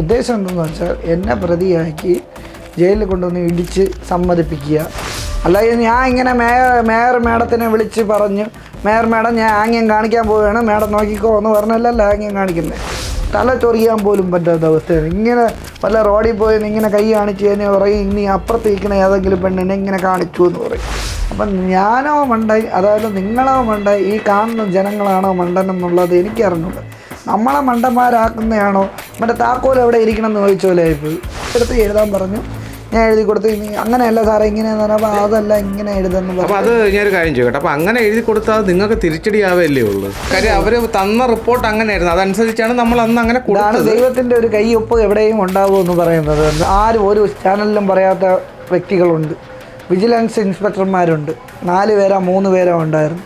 ഉദ്ദേശം എന്തെന്ന് വെച്ചാൽ എന്നെ പ്രതിയാക്കി ജയിലിൽ കൊണ്ടുവന്ന് ഇടിച്ച് സമ്മതിപ്പിക്കുക. അല്ലാതെ ഞാൻ ഇങ്ങനെ മേയർ മേയർ മേഡത്തിനെ വിളിച്ച് പറഞ്ഞു മേയർ മേഡം ഞാൻ ആംഗ്യം കാണിക്കാൻ പോവുകയാണ് മേഡം നോക്കിക്കോ എന്ന് പറഞ്ഞല്ലല്ല ആംഗ്യം കാണിക്കുന്നത് തല ചൊറിയാൻ പോലും പറ്റാത്ത അവസ്ഥയാണ്. ഇങ്ങനെ വല്ല റോഡിൽ പോയി ഇങ്ങനെ കൈ കാണിച്ച് കഴിഞ്ഞാൽ പറയും ഇനി അപ്പുറത്ത് നിൽക്കുന്ന ഏതെങ്കിലും പെണ്ണിനെ ഇങ്ങനെ കാണിച്ചു എന്ന് പറയും. അപ്പം ഞാനോ മണ്ടായി അതായത് നിങ്ങളോ മണ്ടായി ഈ കാണുന്ന ജനങ്ങളാണോ മണ്ടൻ എന്നുള്ളത് എനിക്കറിഞ്ഞൂട. നമ്മളെ മണ്ടന്മാരാക്കുന്നതാണോ? മറ്റേ താക്കോൽ എവിടെ ഇരിക്കണം എന്ന് ചോദിച്ച പോലെ ആയിപ്പോയി. എടുത്ത് എഴുതാൻ പറഞ്ഞു. ഞാൻ എഴുതി കൊടുത്ത്. ഇനി അങ്ങനെയല്ല സാറേ ഇങ്ങനെയെന്ന് പറഞ്ഞപ്പോൾ അതല്ല ഇങ്ങനെ എഴുതുന്നു അപ്പോൾ അത് ഞാനൊരു കാര്യം ചോദിക്കട്ടെ. അപ്പോൾ അങ്ങനെ എഴുതി കൊടുത്താൽ നിങ്ങൾക്ക് തിരിച്ചടിയാവല്ലേ ഉള്ളൂ? കാര്യം അവർ തന്ന റിപ്പോർട്ട് അങ്ങനെ ആയിരുന്നു അതനുസരിച്ചാണ് നമ്മൾ അന്ന് അങ്ങനെ കൊടുത്തത്. ദൈവത്തിന്റെ ഒരു കൈയൊപ്പ് എവിടെയും ഉണ്ടാവുമെന്ന് പറയുന്നത്. ആരും ഒരു ചാനലിലും പറയാത്ത വ്യക്തികളുണ്ട്. വിജിലൻസ് ഇൻസ്പെക്ടർമാരുണ്ട്. നാല് പേരാ മൂന്ന് പേരാ ഉണ്ടായിരുന്നു.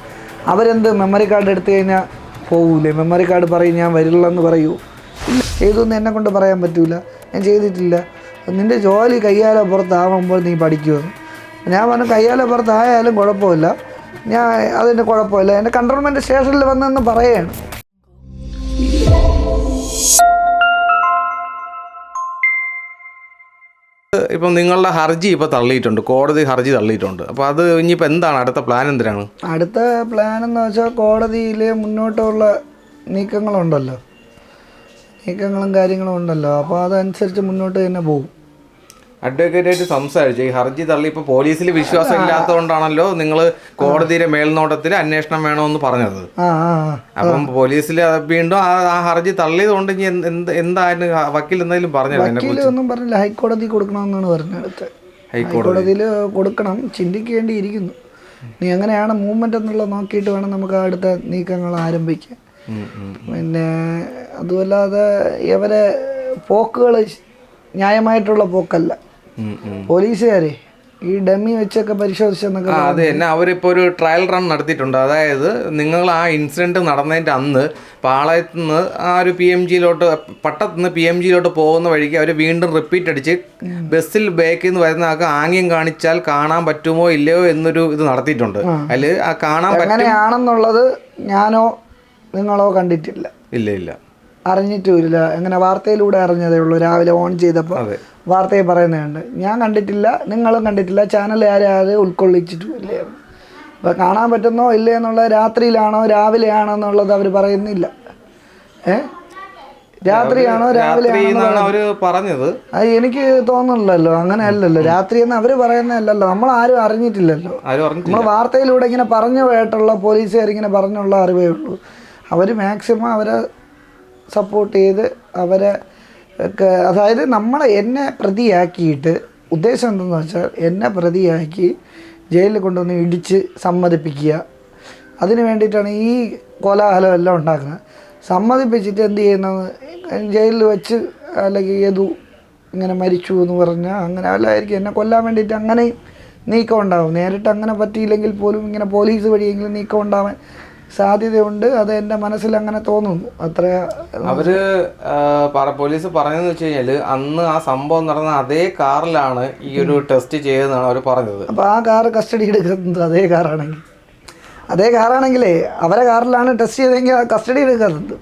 അവരെന്ത് മെമ്മറി കാർഡ് എടുത്തു കഴിഞ്ഞാൽ പോകൂലേ മെമ്മറി കാർഡ് പറയും ഞാൻ വരില്ലെന്ന് പറയൂ. ഇല്ല ചെയ്തൊന്നും എന്നെ കൊണ്ട് പറയാൻ പറ്റൂല. ഞാൻ ചെയ്തിട്ടില്ല. നിന്റെ ജോലി കയ്യാലോ പുറത്താവുമ്പോൾ നീ പഠിക്കുമെന്ന്. ഞാൻ പറഞ്ഞു കയ്യാലോ പുറത്തായാലും കുഴപ്പമില്ല. ഞാൻ അതിന്റെ കുഴപ്പമില്ല. എന്റെ കൺട്രോൾമെന്റ് സ്റ്റേഷനിൽ വന്നെന്ന് പറയുകയാണ് ഇപ്പം നിങ്ങളുടെ ഹർജി ഇപ്പോൾ തള്ളിയിട്ടുണ്ട് കോടതി ഹർജി തള്ളിയിട്ടുണ്ട്. അപ്പോൾ അത് ഇനിയിപ്പോൾ എന്താണ് അടുത്ത പ്ലാൻ എന്തിനാണ്? അടുത്ത പ്ലാൻ എന്ന് വെച്ചാൽ കോടതിയിൽ മുന്നോട്ടുള്ള നീക്കങ്ങളുണ്ടല്ലോ. നീക്കങ്ങളും കാര്യങ്ങളും ഉണ്ടല്ലോ. അപ്പോൾ അതനുസരിച്ച് മുന്നോട്ട് തന്നെ പോകും. അഡ്വക്കേറ്റ് ആയിട്ട് സംസാരിച്ചു. ഈ ഹർജി തള്ളി ഇപ്പൊ പോലീസിൽ വിശ്വാസം ഇല്ലാത്തതുകൊണ്ടാണല്ലോ നിങ്ങൾ കോടതിയുടെ മേൽനോട്ടത്തിൽ അന്വേഷണം വേണമെന്ന് പറഞ്ഞത്. അപ്പം പോലീസിൽ വീണ്ടും ആ ഹർജി തള്ളിയതുകൊണ്ട് ഇനി എന്ത് എന്ത് എന്തായാലും വക്കീൽ എന്തെങ്കിലും പറഞ്ഞു ഒന്നും പറഞ്ഞില്ല. ഹൈക്കോടതി കൊടുക്കണമെന്നാണ് പറഞ്ഞത്. ഹൈക്കോടതി. ഹൈക്കോടതിയിൽ കൊടുക്കണം. ചിന്തിക്കേണ്ടിയിരിക്കുന്നു. നീ എങ്ങനെയാണ് മൂവ്മെന്റ് എന്നുള്ളത് നോക്കിയിട്ട് വേണം നമുക്ക് അടുത്ത നീക്കങ്ങൾ ആരംഭിക്കാൻ. പിന്നെ അതുമല്ലാതെ ഇവരെ പോക്കുകൾ ന്യായമായിട്ടുള്ള പോക്കല്ല. പോലീസുകാരെ ഈ ഡമ്മി വെച്ചൊക്കെ പരിശോധിച്ചെന്നൊക്കെ അത് തന്നെ. അവരിപ്പോൾ ഒരു ട്രയൽ റൺ നടത്തിയിട്ടുണ്ട്. അതായത് നിങ്ങൾ ആ ഇൻസിഡന്റ് നടന്നതിന്റെ അന്ന് പാളയത്ത് നിന്ന് ആ ഒരു പി എം ജിയിലോട്ട് പട്ടത്ത് നിന്ന് പി എം ജിയിലോട്ട് പോകുന്ന വഴിക്ക് അവർ വീണ്ടും റിപ്പീറ്റ് അടിച്ച് ബസ്സിൽ ബാക്കിൽ നിന്ന് വരുന്ന ആൾക്ക് ആംഗ്യം കാണിച്ചാൽ കാണാൻ പറ്റുമോ ഇല്ലയോ എന്നൊരു ഇത് നടത്തിയിട്ടുണ്ട്. അതിൽ ആ കാണാൻ പറ്റും. എങ്ങനെയാണെന്നുള്ളത് ഞാനോ നിങ്ങളോ കണ്ടിട്ടില്ല. ഇല്ല ഇല്ല. അറിഞ്ഞിട്ടുമില്ല. എങ്ങനെ വാർത്തയിലൂടെ അറിഞ്ഞതേ ഉള്ളൂ. രാവിലെ ഓൺ ചെയ്തപ്പോൾ വാർത്തയെ വാർത്തയിൽ പറയുന്നുണ്ട്. ഞാൻ കണ്ടിട്ടില്ല നിങ്ങളും കണ്ടിട്ടില്ല ചാനൽ ആരും ആരും ഉൾക്കൊള്ളിച്ചിട്ടുമില്ല. അപ്പോൾ കാണാൻ പറ്റുന്നോ ഇല്ലേ എന്നുള്ളത് രാത്രിയിലാണോ രാവിലെയാണോ എന്നുള്ളത് അവർ പറയുന്നില്ല. ഏ? രാത്രിയാണോ രാവിലെ അവർ പറഞ്ഞത്. അത് എനിക്ക് തോന്നുന്നില്ലല്ലോ അങ്ങനെ അല്ലല്ലോ രാത്രി എന്ന് അവർ പറയുന്നതല്ലല്ലോ. നമ്മൾ ആരും അറിഞ്ഞിട്ടില്ലല്ലോ നമ്മൾ വാർത്തയിലൂടെ ഇങ്ങനെ പറഞ്ഞു പോയിട്ടുള്ള പോലീസുകാർ ഇങ്ങനെ പറഞ്ഞുള്ള അറിവേ ഉള്ളൂ. അവർ മാക്സിമം അവരെ സപ്പോർട്ട് ചെയ്ത് അവരെ അതായത് നമ്മളെ എന്നെ പ്രതിയാക്കിയിട്ട് ഉദ്ദേശം എന്തെന്ന് വെച്ചാൽ എന്നെ പ്രതിയാക്കി ജയിലിൽ കൊണ്ടുവന്ന് ഇടിച്ച് സമ്മതിപ്പിക്കുക. അതിന് വേണ്ടിയിട്ടാണ് ഈ കോലാഹലം എല്ലാം ഉണ്ടാക്കുന്നത്. സമ്മതിപ്പിച്ചിട്ട് എന്ത് ചെയ്യുന്നത്? ജയിലിൽ വെച്ച് അല്ലെങ്കിൽ ഏതു ഇങ്ങനെ മരിച്ചു എന്ന് പറഞ്ഞാൽ അങ്ങനെ അല്ലായിരിക്കും. എന്നെ കൊല്ലാൻ വേണ്ടിയിട്ട് അങ്ങനെയും നീക്കം ഉണ്ടാവും നേരിട്ട് അങ്ങനെ പറ്റിയില്ലെങ്കിൽ പോലും ഇങ്ങനെ പോലീസ് വഴിയെങ്കിലും നീക്കം ഉണ്ടാവാൻ സാധ്യതയുണ്ട് അത് എന്റെ മനസ്സിൽ അങ്ങനെ തോന്നുന്നു. അത്ര അവർ പോലീസ് പറഞ്ഞതെന്ന് വെച്ച് കഴിഞ്ഞാൽ അന്ന് ആ സംഭവം നടന്ന അതേ കാറിലാണ് ഈ ഒരു ടെസ്റ്റ് ചെയ്തതെന്നാണ് അവർ പറഞ്ഞത്. അപ്പോൾ ആ കാർ കസ്റ്റഡി എടുക്കുന്നത് അതേ കാറാണെങ്കിൽ. അതേ കാറാണെങ്കിലേ അവരെ കാറിലാണ് ടെസ്റ്റ് ചെയ്തെങ്കിൽ കസ്റ്റഡി എടുക്കുന്നത്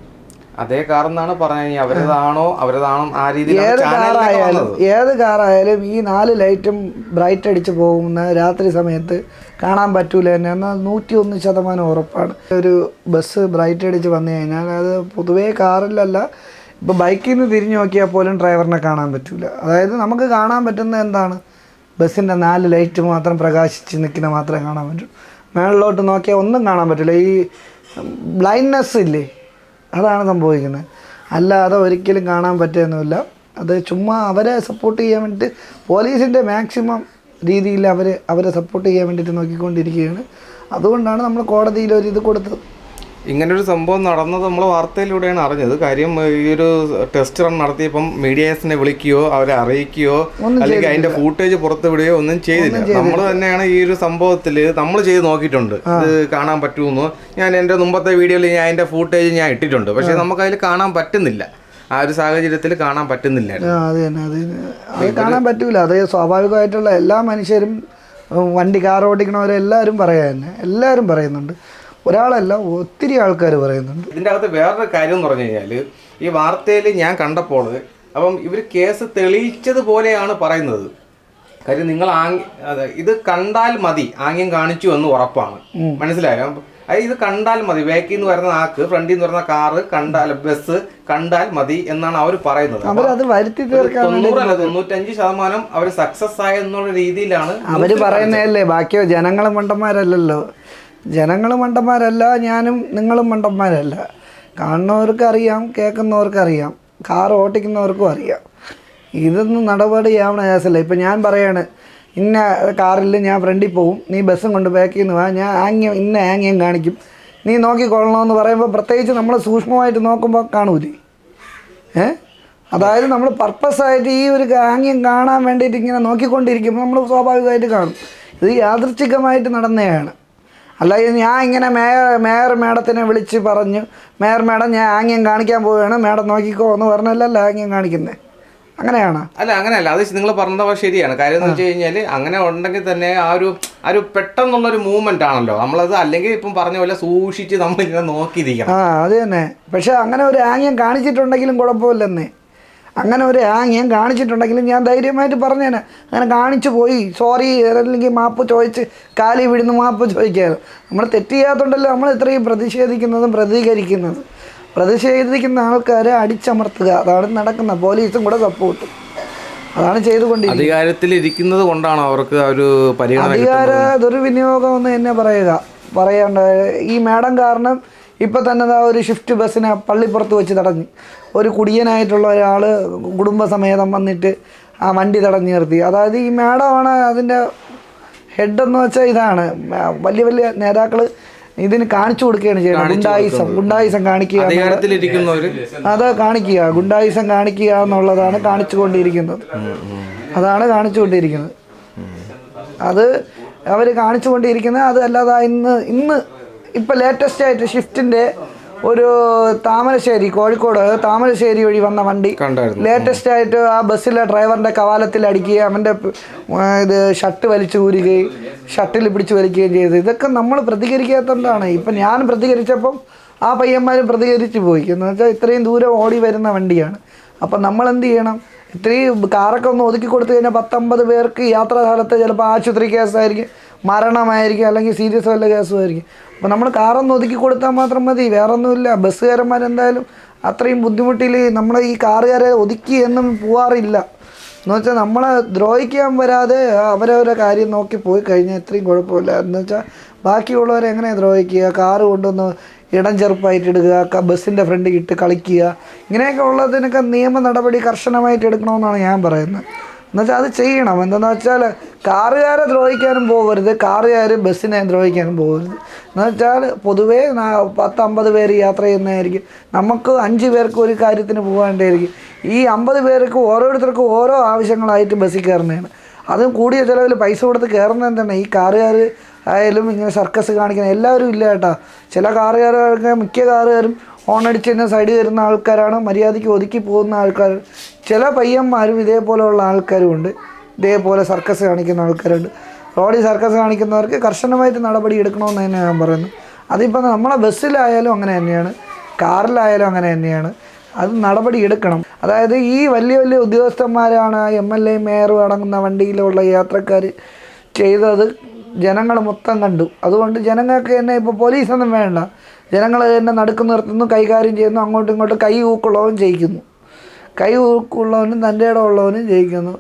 അതേ കാറെന്നാണ് പറഞ്ഞത്. ഇനി അവരതാണോ അവരതാണോ ആ രീതിയിൽ കാറായാലും ഏത് കാറായാലും ഈ നാല് ലൈറ്റും ബ്രൈറ്റ് അടിച്ച് പോകുന്ന രാത്രി സമയത്ത് കാണാൻ പറ്റൂല തന്നെ. എന്നാൽ നൂറ്റി ഒന്ന് ശതമാനം ഉറപ്പാണ്. ഒരു ബസ് ബ്രൈറ്റ് അടിച്ച് വന്നു കഴിഞ്ഞാൽ അത് പൊതുവേ കാറിലല്ല ഇപ്പോൾ ബൈക്കിൽ നിന്ന് തിരിഞ്ഞു നോക്കിയാൽ പോലും ഡ്രൈവറിനെ കാണാൻ പറ്റൂല. അതായത് നമുക്ക് കാണാൻ പറ്റുന്ന എന്താണ്? ബസ്സിന്റെ നാല് ലൈറ്റ് മാത്രം പ്രകാശിച്ച് നിൽക്കുന്ന മാത്രമേ കാണാൻ പറ്റൂ. മേളിലോട്ട് നോക്കിയാൽ ഒന്നും കാണാൻ പറ്റില്ല ഈ ബ്ലൈൻഡ്നെസ് ഇല്ലേ? അതാണ് സംഭവിക്കുന്നത്. അല്ലാതെ ഒരിക്കലും കാണാൻ പറ്റുന്നില്ല അത് ചുമ്മാ അവരെ സപ്പോർട്ട് ചെയ്യാൻ വേണ്ടിയിട്ട് പോലീസിന്റെ മാക്സിമം രീതിയിൽ അവർ അവരെ സപ്പോർട്ട് ചെയ്യാൻ വേണ്ടിയിട്ട് നോക്കിക്കൊണ്ടിരിക്കുകയാണ്. അതുകൊണ്ടാണ് നമ്മൾ കോടതിയിൽ ഒരു ഇത് കൊടുത്തത്. ഇങ്ങനെ ഒരു സംഭവം നടന്നത് നമ്മൾ വാർത്തയിലൂടെയാണ് അറിഞ്ഞത്. കാര്യം ഈ ഒരു ടെസ്റ്റ് റൺ നടത്തിയപ്പം മീഡിയാസിനെ വിളിക്കുകയോ അവരെ അറിയിക്കുകയോ അല്ലെങ്കിൽ അതിന്റെ ഫൂട്ടേജ് പുറത്ത് വിടുകയോ ഒന്നും ചെയ്തില്ല. നമ്മൾ തന്നെയാണ് ഈ ഒരു സംഭവത്തിൽ നമ്മൾ ചെയ്ത് നോക്കിയിട്ടുണ്ട്. ഇത് കാണാൻ പറ്റുമെന്ന്. ഞാൻ എന്റെ മുമ്പത്തെ വീഡിയോയിൽ ഞാൻ അതിന്റെ ഫൂട്ടേജ് ഞാൻ ഇട്ടിട്ടുണ്ട്. പക്ഷേ നമുക്ക് അതിൽ കാണാൻ പറ്റുന്നില്ല. ആ ഒരു സാഹചര്യത്തിൽ കാണാൻ പറ്റുന്നില്ല അത് തന്നെ അത് അത് കാണാൻ പറ്റൂല. അത് സ്വാഭാവികമായിട്ടുള്ള എല്ലാ മനുഷ്യരും വണ്ടി കാർ ഓടിക്കണവരെല്ലാവരും പറയാൻ എല്ലാവരും പറയുന്നുണ്ട്. ഒരാളല്ല ഒത്തിരി ആൾക്കാർ പറയുന്നുണ്ട്. ഇതിന്റെ അകത്ത് വേറൊരു കാര്യം എന്ന് പറഞ്ഞു കഴിഞ്ഞാൽ ഈ വാർത്തയിൽ ഞാൻ കണ്ടപ്പോൾ അപ്പം ഇവർ കേസ് തെളിയിച്ചതുപോലെയാണ് പറയുന്നത്. കാര്യം നിങ്ങൾ ആംഗ്യ അതെ ഇത് കണ്ടാൽ മതി ആംഗ്യം കാണിച്ചു എന്ന് ഉറപ്പാണ്. മനസ്സിലായോ? അത് ഇത് കണ്ടാൽ മതി ബാക്കിൽ നിന്ന് വരുന്ന ആക്ക് ഫ്രണ്ടിൽ നിന്ന് വരുന്ന കാറ് കണ്ടാൽ ബസ് കണ്ടാൽ മതി എന്നാണ് അവർ പറയുന്നത്. തൊണ്ണൂറല്ല തൊണ്ണൂറ്റഞ്ച് ശതമാനം അവർ സക്സസ് ആയെന്നുള്ള രീതിയിലാണ് അവർ പറയുന്നതല്ലേ ബാക്കിയോ ജനങ്ങളെ മണ്ടന്മാരല്ലല്ലോ ജനങ്ങൾ മണ്ടന്മാരല്ല ഞാനും നിങ്ങളും മണ്ടന്മാരല്ല. കാണുന്നവർക്ക് അറിയാം കേൾക്കുന്നവർക്ക് അറിയാം കാർ ഓട്ടിക്കുന്നവർക്കും അറിയാം. ഇതൊന്നും നടപടിയാവണ കേസല്ല. ഇപ്പം ഞാൻ പറയാണ് ഇന്ന കാറിൽ ഞാൻ ഫ്രണ്ടിൽ പോവും നീ ബസ്സും കൊണ്ട് ബാക്കിൽ നിന്ന് വാ ഞാൻ ആംഗ്യം ഇന്ന ആംഗ്യം കാണിക്കും. നീ നോക്കിക്കൊള്ളണമെന്ന് പറയുമ്പോൾ പ്രത്യേകിച്ച് നമ്മൾ സൂക്ഷ്മമായിട്ട് നോക്കുമ്പോൾ കാണൂലേ? ഏ? അതായത് നമ്മൾ പർപ്പസായിട്ട് ഈ ഒരു ആംഗ്യം കാണാൻ വേണ്ടിയിട്ട് ഇങ്ങനെ നോക്കിക്കൊണ്ടിരിക്കുമ്പോൾ നമ്മൾ സ്വാഭാവികമായിട്ട് കാണും. ഇത് യാദൃച്ഛികമായിട്ട് നടന്നതാണ്. അല്ലാതെ ഞാൻ ഇങ്ങനെ മേയർ മേയർ മേഡത്തിനെ വിളിച്ച് പറഞ്ഞു മേയർ മേഡം ഞാൻ ആംഗ്യം കാണിക്കാൻ പോവുകയാണ് മേഡം നോക്കിക്കോ എന്ന് പറഞ്ഞല്ലല്ലോ ആംഗ്യം കാണിക്കുന്നത് അങ്ങനെയാണ്? അല്ല അങ്ങനെയല്ല അത് നിങ്ങൾ പറഞ്ഞത് ശരിയാണ്. കാര്യം എന്ന് വെച്ച് കഴിഞ്ഞാൽ അങ്ങനെ ഉണ്ടെങ്കിൽ തന്നെ ആ ഒരു ആ ഒരു പെട്ടെന്നുള്ള ഒരു മൂവ്മെന്റ് ആണല്ലോ. നമ്മളത് അല്ലെങ്കിൽ ഇപ്പം പറഞ്ഞ പോലെ സൂക്ഷിച്ച് നമ്മൾ ഇങ്ങനെ നോക്കിയിരിക്കണം. ആ അത് തന്നെ. പക്ഷെ അങ്ങനെ ഒരു ആംഗ്യം കാണിച്ചിട്ടുണ്ടെങ്കിലും കുഴപ്പമില്ലെന്നേ. അങ്ങനെ ഒരു ആംഗ്യം കാണിച്ചിട്ടുണ്ടെങ്കിലും ഞാൻ ധൈര്യമായിട്ട് പറഞ്ഞേനെ. അങ്ങനെ കാണിച്ചു പോയി. സോറി അല്ലെങ്കിൽ മാപ്പ് ചോദിച്ച് കാലി വിടുന്ന് മാപ്പ് ചോദിക്കാറ് നമ്മൾ തെറ്റ് ചെയ്യാത്തതുകൊണ്ടല്ലോ നമ്മൾ ഇത്രയും പ്രതിഷേധിക്കുന്നതും പ്രതികരിക്കുന്നതും. പ്രതിഷേധിക്കുന്ന ആൾക്കാരെ അടിച്ചമർത്തുക. അതാണ് നടക്കുന്നത് പോലീസും കൂടെ സപ്പോർട്ട് അതാണ് ചെയ്തുകൊണ്ടിരിക്കുന്നത്. അധികാരത്തിൽ ഇരിക്കുന്നത് കൊണ്ടാണ് അവർക്ക് ഒരു അധികാര ദുർവിനിയോഗം എന്ന് തന്നെ പറയുക. പറയേണ്ട ഈ മാഡം കാരണം ഇപ്പം തന്നെ ആ ഒരു ഷിഫ്റ്റ് ബസ്സിനെ പള്ളിപ്പുറത്ത് വെച്ച് തടഞ്ഞു. ഒരു കുടിയനായിട്ടുള്ള ഒരാൾ കുടുംബസമേതം വന്നിട്ട് ആ വണ്ടി തടഞ്ഞു നിർത്തി. അതായത് ഈ മാഡമാണ് അതിന്റെ ഹെഡെന്ന് വെച്ചാൽ ഇതാണ്. വലിയ വലിയ നേതാക്കൾ ഇതിന് കാണിച്ചു കൊടുക്കുകയാണ് ചെയ്യുന്നത്. ഗുണ്ടായിസം ഗുണ്ടായിസം കാണിക്കുക അത് കാണിക്കുക ഗുണ്ടായിസം കാണിക്കുക എന്നുള്ളതാണ് കാണിച്ചു കൊണ്ടിരിക്കുന്നത്. അതാണ് കാണിച്ചു കൊണ്ടിരിക്കുന്നത്. അത് അവർ കാണിച്ചുകൊണ്ടിരിക്കുന്നത് അത് അല്ലാതെ ഇന്ന് ഇന്ന് ഇപ്പം ലേറ്റസ്റ്റ് ആയിട്ട് ഷിഫ്റ്റിന്റെ ഒരു താമരശ്ശേരി കോഴിക്കോട് താമരശ്ശേരി വഴി വന്ന വണ്ടി. ലേറ്റസ്റ്റ് ആയിട്ട് ആ ബസ്സിലെ ഡ്രൈവറിന്റെ കവാലത്തിൽ അടിക്കുകയും അവന്റെ ആ, ഇത് ഷർട്ട് വലിച്ചു ഊരുകയും ഷർട്ടിൽ പിടിച്ചു വലിക്കുകയും ചെയ്തു. ഇതൊക്കെ നമ്മൾ പ്രതികരിക്കാത്തതുകൊണ്ടാണ്. ഇപ്പം ഞാൻ പ്രതികരിച്ചപ്പം ആ പയ്യന്മാരും പ്രതികരിച്ചു പോയി. എന്ന് വെച്ചാൽ ഇത്രയും ദൂരം ഓടി വരുന്ന വണ്ടിയാണ്. അപ്പം നമ്മൾ എന്ത് ചെയ്യണം? ഇത്രയും കാറൊക്കെ ഒന്ന് ഒതുക്കി കൊടുത്തു കഴിഞ്ഞാൽ പത്തൊമ്പത് പേർക്ക് യാത്രാ സ്ഥലത്ത് ചിലപ്പോൾ ആശുപത്രി കേസായിരിക്കും മരണമായിരിക്കും അല്ലെങ്കിൽ സീരിയസ് വല്ല കേസുമായിരിക്കും അപ്പോൾ നമ്മൾ കാറൊന്ന് ഒതുക്കി കൊടുത്താൽ മാത്രം മതി വേറൊന്നുമില്ല. ബസ്സുകാരന്മാരെന്തായാലും അത്രയും ബുദ്ധിമുട്ടിൽ നമ്മളെ ഈ കാറുകാരെ ഒതുക്കി എന്നും പോവാറില്ല. എന്ന് വെച്ചാൽ നമ്മളെ ദ്രോഹിക്കാൻ വരാതെ അവരവരെ കാര്യം നോക്കി പോയി കഴിഞ്ഞാൽ ഇത്രയും കുഴപ്പമില്ല. എന്ന് വെച്ചാൽ ബാക്കിയുള്ളവരെ എങ്ങനെ ദ്രോഹിക്കുക? കാറ് കൊണ്ടുവന്ന് ഇടം ചെറുപ്പായിട്ട് എടുക്കുക ബസ്സിന്റെ ഫ്രണ്ടിൽ ഇട്ട് കളിക്കുക. ഇങ്ങനെയൊക്കെ ഉള്ളതിനൊക്കെ നിയമ നടപടി കർശനമായിട്ട് എടുക്കണമെന്നാണ് ഞാൻ പറയുന്നത്. എന്നുവെച്ചാൽ അത് ചെയ്യണം. എന്തെന്ന് വെച്ചാൽ കാറുകാരെ ദ്രോഹിക്കാനും പോകരുത്. കാറുകാർ ബസ്സിനെ ദ്രോഹിക്കാനും പോകരുത്. എന്നുവെച്ചാൽ പൊതുവേ നാ- പത്ത് അമ്പത് പേര് യാത്ര ചെയ്യുന്നതായിരിക്കും. നമുക്ക് അഞ്ച് പേർക്ക് ഒരു കാര്യത്തിന് പോകാണ്ടായിരിക്കും ഈ അമ്പത് പേർക്ക് ഓരോരുത്തർക്കും ഓരോ ആവശ്യങ്ങളായിട്ട് ബസ്സിൽ കയറുന്നതാണ്. അതും കൂടിയ ചിലവിൽ പൈസ കൊടുത്ത് കയറുന്നത് എന്താണ്? ഈ കാറുകാർ ആയാലും ഇങ്ങനെ സർക്കസ് കാണിക്കുന്ന എല്ലാവരും ഇല്ല കേട്ടോ. ചില കാറുകാരൊക്കെ മിക്ക കാറുകാരും ഹോണടിച്ച് തന്നെ സൈഡിൽ വരുന്ന ആൾക്കാരാണ്. മര്യാദയ്ക്ക് ഒതുക്കി പോകുന്ന ആൾക്കാർ. ചില പയ്യന്മാരും ഇതേപോലെയുള്ള ആൾക്കാരും ഉണ്ട് ഇതേപോലെ സർക്കസ് കാണിക്കുന്ന ആൾക്കാരുണ്ട്. റോഡിൽ സർക്കസ് കാണിക്കുന്നവർക്ക് കർശനമായിട്ട് നടപടി എടുക്കണമെന്ന് തന്നെ ഞാൻ പറയുന്നു. അതിപ്പോൾ നമ്മളെ ബസ്സിലായാലും അങ്ങനെ തന്നെയാണ്. കാറിലായാലും അങ്ങനെ തന്നെയാണ്. അത് നടപടി എടുക്കണം. അതായത് ഈ വലിയ വലിയ ഉദ്യോഗസ്ഥന്മാരാണ് എം എൽ എ മേയറും അടങ്ങുന്ന വണ്ടിയിലുള്ള യാത്രക്കാർ ചെയ്തത് ജനങ്ങൾ മൊത്തം കണ്ടു. അതുകൊണ്ട് ജനങ്ങൾക്ക് തന്നെ ഇപ്പോൾ പോലീസൊന്നും വേണ്ട. ജനങ്ങൾ തന്നെ നടുക്ക് നിർത്തുന്നു കൈകാര്യം ചെയ്യുന്നു അങ്ങോട്ടും ഇങ്ങോട്ടും കൈ ഊക്കുള്ളവൻ ജയിക്കുന്നു. കൈ ഊക്കുള്ളവനും തന്റെ ഇടം ഉള്ളവനും ജയിക്കുന്നു.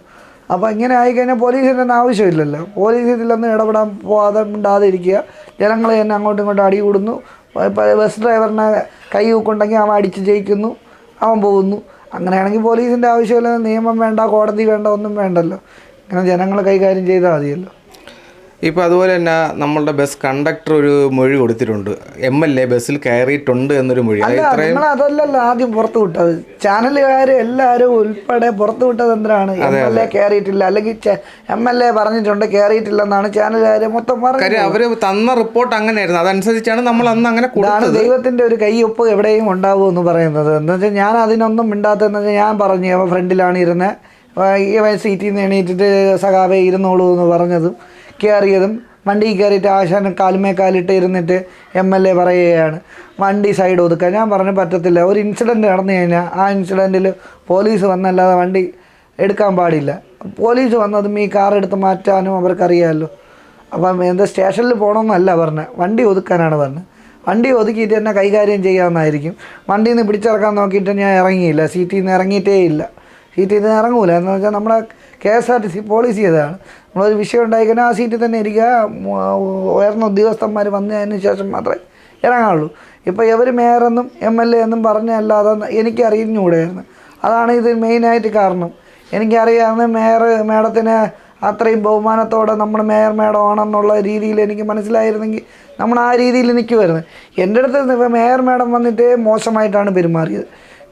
അപ്പോൾ ഇങ്ങനെ ആയിക്കഴിഞ്ഞാൽ പോലീസിന്റെ ഒന്നും ആവശ്യമില്ലല്ലോ. പോലീസ് ഇതിലൊന്നും ഇടപെടാൻ പോകാതെ മിണ്ടാതെ ഇരിക്കുക ജനങ്ങൾ തന്നെ അങ്ങോട്ടും ഇങ്ങോട്ടും അടി കൂടുന്നു. ബസ് ഡ്രൈവറിനെ കൈ ഊക്കുണ്ടെങ്കിൽ അവൻ അടിച്ച് ജയിക്കുന്നു അവൻ പോകുന്നു. അങ്ങനെയാണെങ്കിൽ പോലീസിന്റെ ആവശ്യമില്ല നിയമം വേണ്ട കോടതി വേണ്ട ഒന്നും വേണ്ടല്ലോ. ഇങ്ങനെ ജനങ്ങൾ കൈകാര്യം ചെയ്താൽ മതിയല്ലോ. ഇപ്പൊ അതുപോലെ തന്നെ നമ്മളുടെ ബസ് കണ്ടക്ടർ ഒരു മൊഴി കൊടുത്തിട്ടുണ്ട്. എം എൽ എ ബസ്സിൽ കയറിയിട്ടുണ്ട് എന്നൊരു മൊഴി. നിങ്ങൾ അതല്ലല്ലോ ആദ്യം പുറത്തു വിട്ടത്. ചാനലുകാർ എല്ലാവരും ഉൾപ്പെടെ പുറത്തു വിട്ടത് എന്തിനാണ്? എം എൽ എ കയറിയിട്ടില്ല. അല്ലെങ്കിൽ എം എൽ എ പറഞ്ഞിട്ടുണ്ട് കയറിയിട്ടില്ലെന്നാണ് ചാനലുകാർ മൊത്തം പറഞ്ഞത്. അവർ അവർ തന്ന റിപ്പോർട്ട് അങ്ങനെയായിരുന്നു. അതനുസരിച്ചാണ് നമ്മൾ അന്ന് അങ്ങനെ കൂടാതെ കൊടുത്തത്. ദൈവത്തിന്റെ ഒരു കൈയൊപ്പ് എവിടെയും ഉണ്ടാവും എന്ന് പറയുന്നത്. എന്ന് വെച്ചാൽ ഞാൻ അതിനൊന്നും മിണ്ടാത്തതെന്ന് വെച്ചാൽ ഞാൻ പറഞ്ഞു. ഫ്രണ്ടിലാണ് ഇരുന്നത് ഈ സീറ്റിൽ നിന്ന് എണീറ്റിട്ട് സഖാവെ ഇരുന്നോളൂ എന്ന് പറഞ്ഞതും. കയറിയതും വണ്ടി കയറിയിട്ട് ആശാൻ കാലുമേ കാലിട്ട് ഇരുന്നിട്ട് എം എൽ എ പറയുകയാണ്. വണ്ടി സൈഡ് ഒതുക്കുക ഞാൻ പറഞ്ഞു പറ്റത്തില്ല. ഒരു ഇൻസിഡന്റ് നടന്നു കഴിഞ്ഞാൽ ആ ഇൻസിഡന്റിൽ പോലീസ് വന്നല്ലാതെ വണ്ടി എടുക്കാൻ പാടില്ല. പോലീസ് വന്നതും ഈ കാർ എടുത്ത് മാറ്റാനും അവർക്കറിയാമല്ലോ. അപ്പം എന്താ സ്റ്റേഷനിൽ പോകണമെന്നല്ല പറഞ്ഞത് വണ്ടി ഒതുക്കാനാണ് പറഞ്ഞത് വണ്ടി ഒതുക്കിയിട്ട് തന്നെ കൈകാര്യം ചെയ്യാമെന്നായിരിക്കും വണ്ടിയിൽ നിന്ന് പിടിച്ചിറക്കാൻ നോക്കിയിട്ട് ഞാൻ ഇറങ്ങിയില്ല. സീറ്റിൽ നിന്ന് ഇറങ്ങിയിട്ടേ ഇല്ല സീറ്റിൽ നിന്ന് ഇറങ്ങൂല. എന്ന് വെച്ചാൽ നമ്മളെ K S R T C policy ഏതാണ്? നമ്മളൊരു വിഷയം ഉണ്ടായിക്കഴിഞ്ഞാൽ ആ സീറ്റിൽ തന്നെ ഇരിക്കുക. ഉയർന്ന ഉദ്യോഗസ്ഥന്മാർ വന്നതിന് ശേഷം മാത്രമേ ഇറങ്ങാനുള്ളൂ ഇപ്പോൾ ഇവർ മേയറെന്നും എം എൽ എ എന്നും പറഞ്ഞല്ലാതെ എനിക്ക് അറിഞ്ഞുകൂടായിരുന്നു അതാണ് ഇത് മെയിനായിട്ട് കാരണം. എനിക്കറിയാവുന്ന മേയർ മേഡത്തിന് അത്രയും ബഹുമാനത്തോടെ നമ്മൾ മേയർ മേഡം ആണെന്നുള്ള രീതിയിൽ എനിക്ക് മനസ്സിലായിരുന്നെങ്കിൽ നമ്മൾ ആ രീതിയിൽ നിൽക്കുമായിരുന്നു. എന്റെ അടുത്ത് മേയർ മേഡം വന്നിട്ട് മോശമായിട്ടാണ് പെരുമാറിയത്.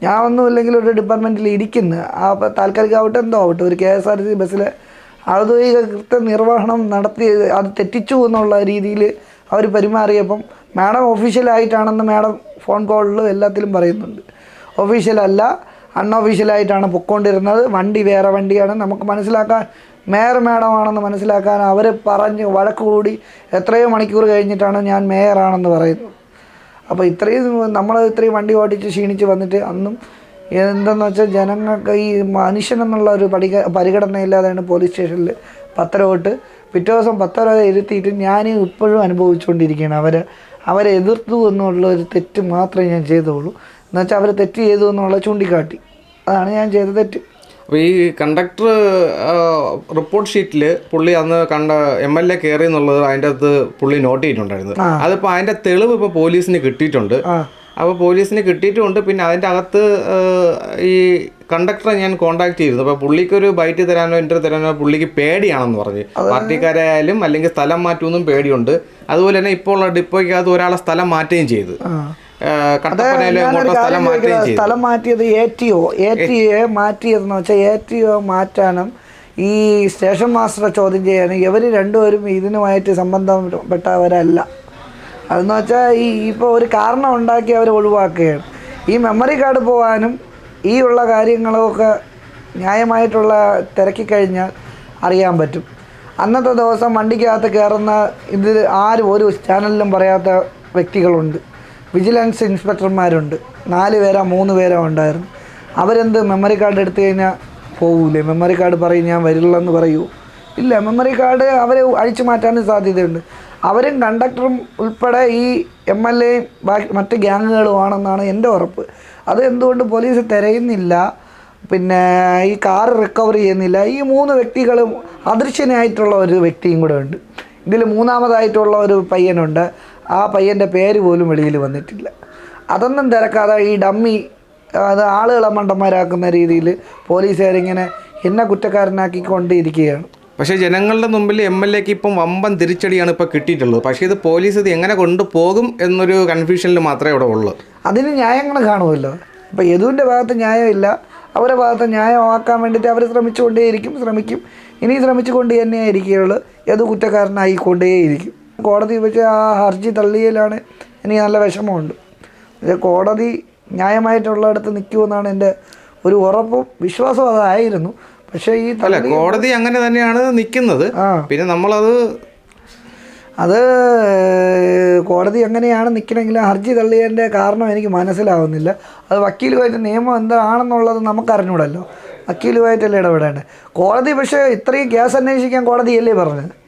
ഞാൻ ഒന്നുമില്ലെങ്കിൽ ഒരു ഡിപ്പാർട്ട്മെന്റിൽ ഇരിക്കുന്ന. ആ താൽക്കാലികമാവട്ടെ എന്തോ ആവട്ടെ. ഒരു K S R T C ബസ്സിൽ ഔദ്യോഗിക കൃത്യ നിർവഹണം നടത്തി അത് തെറ്റിച്ചു എന്നുള്ള രീതിയിൽ അവർ പെരുമാറിയപ്പം മാഡം ഒഫീഷ്യലായിട്ടാണെന്ന് മാഡം ഫോൺ കോളിലും എല്ലാത്തിലും പറയുന്നുണ്ട്. ഒഫീഷ്യലല്ല അൺഒഫീഷ്യലായിട്ടാണ് പൊക്കോണ്ടിരുന്നത്. വണ്ടി വേറെ വണ്ടിയാണ്. നമുക്ക് മനസ്സിലാക്കാൻ മേയർ മേഡമാണെന്ന് മനസ്സിലാക്കാൻ അവർ പറഞ്ഞ് വഴക്ക് കൂടി എത്രയോ മണിക്കൂർ കഴിഞ്ഞിട്ടാണ് ഞാൻ മേയറാണെന്ന് പറയുന്നത്. അപ്പോൾ ഇത്രയും നമ്മൾ ഇത്രയും വണ്ടി ഓടിച്ച് ക്ഷീണിച്ച് വന്നിട്ട് അന്നും എന്തെന്ന് വെച്ചാൽ ജനങ്ങൾക്ക് ഈ മനുഷ്യനെന്നുള്ള ഒരു പരിഗണന പരിഗണനയില്ലാതെയാണ് പോലീസ് സ്റ്റേഷനിൽ പത്തര തൊട്ട് പിറ്റേ ദിവസം പത്തര ഇരുത്തിയിട്ട് ഞാൻ ഇപ്പോഴും അനുഭവിച്ചുകൊണ്ടിരിക്കുകയാണ്. അവരെ അവരെ എതിർത്തു എന്നുള്ള ഒരു തെറ്റ് മാത്രമേ ഞാൻ ചെയ്തുള്ളൂ. എന്നുവെച്ചാൽ അവർ തെറ്റ് ചെയ്തു എന്നുള്ള ചൂണ്ടിക്കാട്ടി. അതാണ് ഞാൻ ചെയ്ത തെറ്റ്. അപ്പോൾ ഈ കണ്ടക്ടർ റിപ്പോർട്ട് ഷീറ്റിൽ പുള്ളി അന്ന് കണ്ട എം എൽ എ കയറി എന്നുള്ളത് അതിന്റെ അകത്ത് പുള്ളി നോട്ട് ചെയ്തിട്ടുണ്ടായിരുന്നു. അതിപ്പോൾ അതിന്റെ തെളിവ് ഇപ്പോൾ പോലീസിന് കിട്ടിയിട്ടുണ്ട്. അപ്പോൾ പോലീസിന് കിട്ടിയിട്ടുമുണ്ട് പിന്നെ അതിന്റെ അകത്ത് ഈ കണ്ടക്ടറെ ഞാൻ കോൺടാക്ട് ചെയ്തിരുന്നു. അപ്പോൾ പുള്ളിക്ക് ഒരു ബൈറ്റ് തരാനോ ഇന്റർ തരാനോ പുള്ളിക്ക് പേടിയാണെന്ന് പറഞ്ഞ്. പാർട്ടിക്കാരായാലും അല്ലെങ്കിൽ സ്ഥലം മാറ്റുമെന്നും പേടിയുണ്ട്. അതുപോലെ തന്നെ ഇപ്പോൾ ഉള്ള ഡിപ്പോയ്ക്കകത്ത് ഒരാളെ സ്ഥലം മാറ്റുകയും ചെയ്തു. സ്ഥലം മാറ്റിയത് A T O A T A മാറ്റിയതെന്ന് വെച്ചാൽ എ ടി ഒ മാറ്റാനും ഈ സ്റ്റേഷൻ മാസ്റ്ററെ ചോദ്യം ചെയ്യാനും ഇവർ രണ്ടുപേരും ഇതിനുമായിട്ട് സംബന്ധപ്പെട്ടവരല്ല. അതെന്ന് വെച്ചാൽ ഈ ഇപ്പോൾ ഒരു കാരണം ഉണ്ടാക്കി അവർ ഒഴിവാക്കുകയാണ്. ഈ മെമ്മറി കാർഡ് പോകാനും ഈ ഉള്ള കാര്യങ്ങളൊക്കെ ന്യായമായിട്ടുള്ള തിരക്കി കഴിഞ്ഞാൽ അറിയാൻ പറ്റും. അന്നത്തെ ദിവസം വണ്ടിക്കകത്ത് കയറുന്ന ഇത് ആരും ഒരു ചാനലിലും പറയാത്ത വ്യക്തികളുണ്ട്. വിജിലൻസ് ഇൻസ്പെക്ടർമാരുണ്ട്. നാല് പേരോ മൂന്ന് പേരോ ഉണ്ടായിരുന്നു. അവരെന്ത് മെമ്മറി കാർഡ് എടുത്തു കഴിഞ്ഞാൽ പോകൂലേ മെമ്മറി കാർഡ് പറയും ഞാൻ വരില്ലെന്ന് പറയൂ. ഇല്ല മെമ്മറി കാർഡ് അവരെ അഴിച്ചു മാറ്റാനും സാധ്യതയുണ്ട്. അവരും കണ്ടക്ടറും ഉൾപ്പെടെ ഈ എം എൽ എയും ബാക്കി മറ്റ് ഗ്യാങ്ങുകളുമാണെന്നാണ് എന്റെ ഉറപ്പ്. അത് എന്തുകൊണ്ട് പോലീസ് തിരയുന്നില്ല? പിന്നെ ഈ കാർ റിക്കവർ ചെയ്യുന്നില്ല. ഈ മൂന്ന് വ്യക്തികളും അദൃശ്യനായിട്ടുള്ള ഒരു വ്യക്തിയും കൂടെ ഉണ്ട്. ഇതിൽ മൂന്നാമതായിട്ടുള്ള ഒരു പയ്യനുണ്ട്. ആ പയ്യന്റെ പേര് പോലും വെളിയിൽ വന്നിട്ടില്ല. അതൊന്നും തിരക്കാതെ ഈ ഡമ്മി അത് ആളുകളെ മണ്ടന്മാരാക്കുന്ന രീതിയിൽ പോലീസുകാരിങ്ങനെ എന്നെ കുറ്റക്കാരനാക്കിക്കൊണ്ടിരിക്കുകയാണ് പക്ഷേ ജനങ്ങളുടെ മുമ്പിൽ എം എൽ എക്ക് ഇപ്പം വമ്പൻ തിരിച്ചടിയാണ് ഇപ്പോൾ കിട്ടിയിട്ടുള്ളത്. പക്ഷേ ഇത് പോലീസ് ഇത് എങ്ങനെ കൊണ്ടുപോകും എന്നൊരു കൺഫ്യൂഷനിൽ മാത്രമേ ഇവിടെ ഉള്ളൂ. അതിന് ന്യായങ്ങൾ കാണുമല്ലോ. ഇപ്പോൾ യദുവിന്റെ ഭാഗത്ത് ന്യായമില്ല. അവരുടെ ഭാഗത്ത് ന്യായമാക്കാൻ വേണ്ടിയിട്ട് അവർ ശ്രമിച്ചുകൊണ്ടേയിരിക്കും ശ്രമിക്കും. ഇനി ശ്രമിച്ചുകൊണ്ട് തന്നെയായിരിക്കുകയുള്ളൂ. യദു കുറ്റക്കാരനായിക്കൊണ്ടേയിരിക്കും. കോടതി വെച്ച് ആ ഹർജി തള്ളിയതിലാണ് എനിക്ക് നല്ല വിഷമമുണ്ട്. പക്ഷേ കോടതി ന്യായമായിട്ടുള്ളിടത്ത് നിൽക്കുമെന്നാണ് എന്റെ ഒരു ഉറപ്പും വിശ്വാസവും അതായിരുന്നു പക്ഷേ ഈ അല്ല കോടതി അങ്ങനെ തന്നെയാണ് നിൽക്കുന്നത്. ആ. പിന്നെ നമ്മളത് അത് കോടതി എങ്ങനെയാണ് നിൽക്കണമെങ്കിൽ ഹർജി തള്ളിയതിന്റെ കാരണം എനിക്ക് മനസ്സിലാവുന്നില്ല. അത് വക്കീലുമായിട്ട് നിയമം എന്താണെന്നുള്ളത് നമുക്കറിഞ്ഞൂടല്ലോ. വക്കീലുമായിട്ടല്ലേ ഇടപെടേണ്ടത്? കോടതി പക്ഷേ ഇത്രയും കേസ് അന്വേഷിക്കാൻ കോടതിയല്ലേ പറഞ്ഞത്?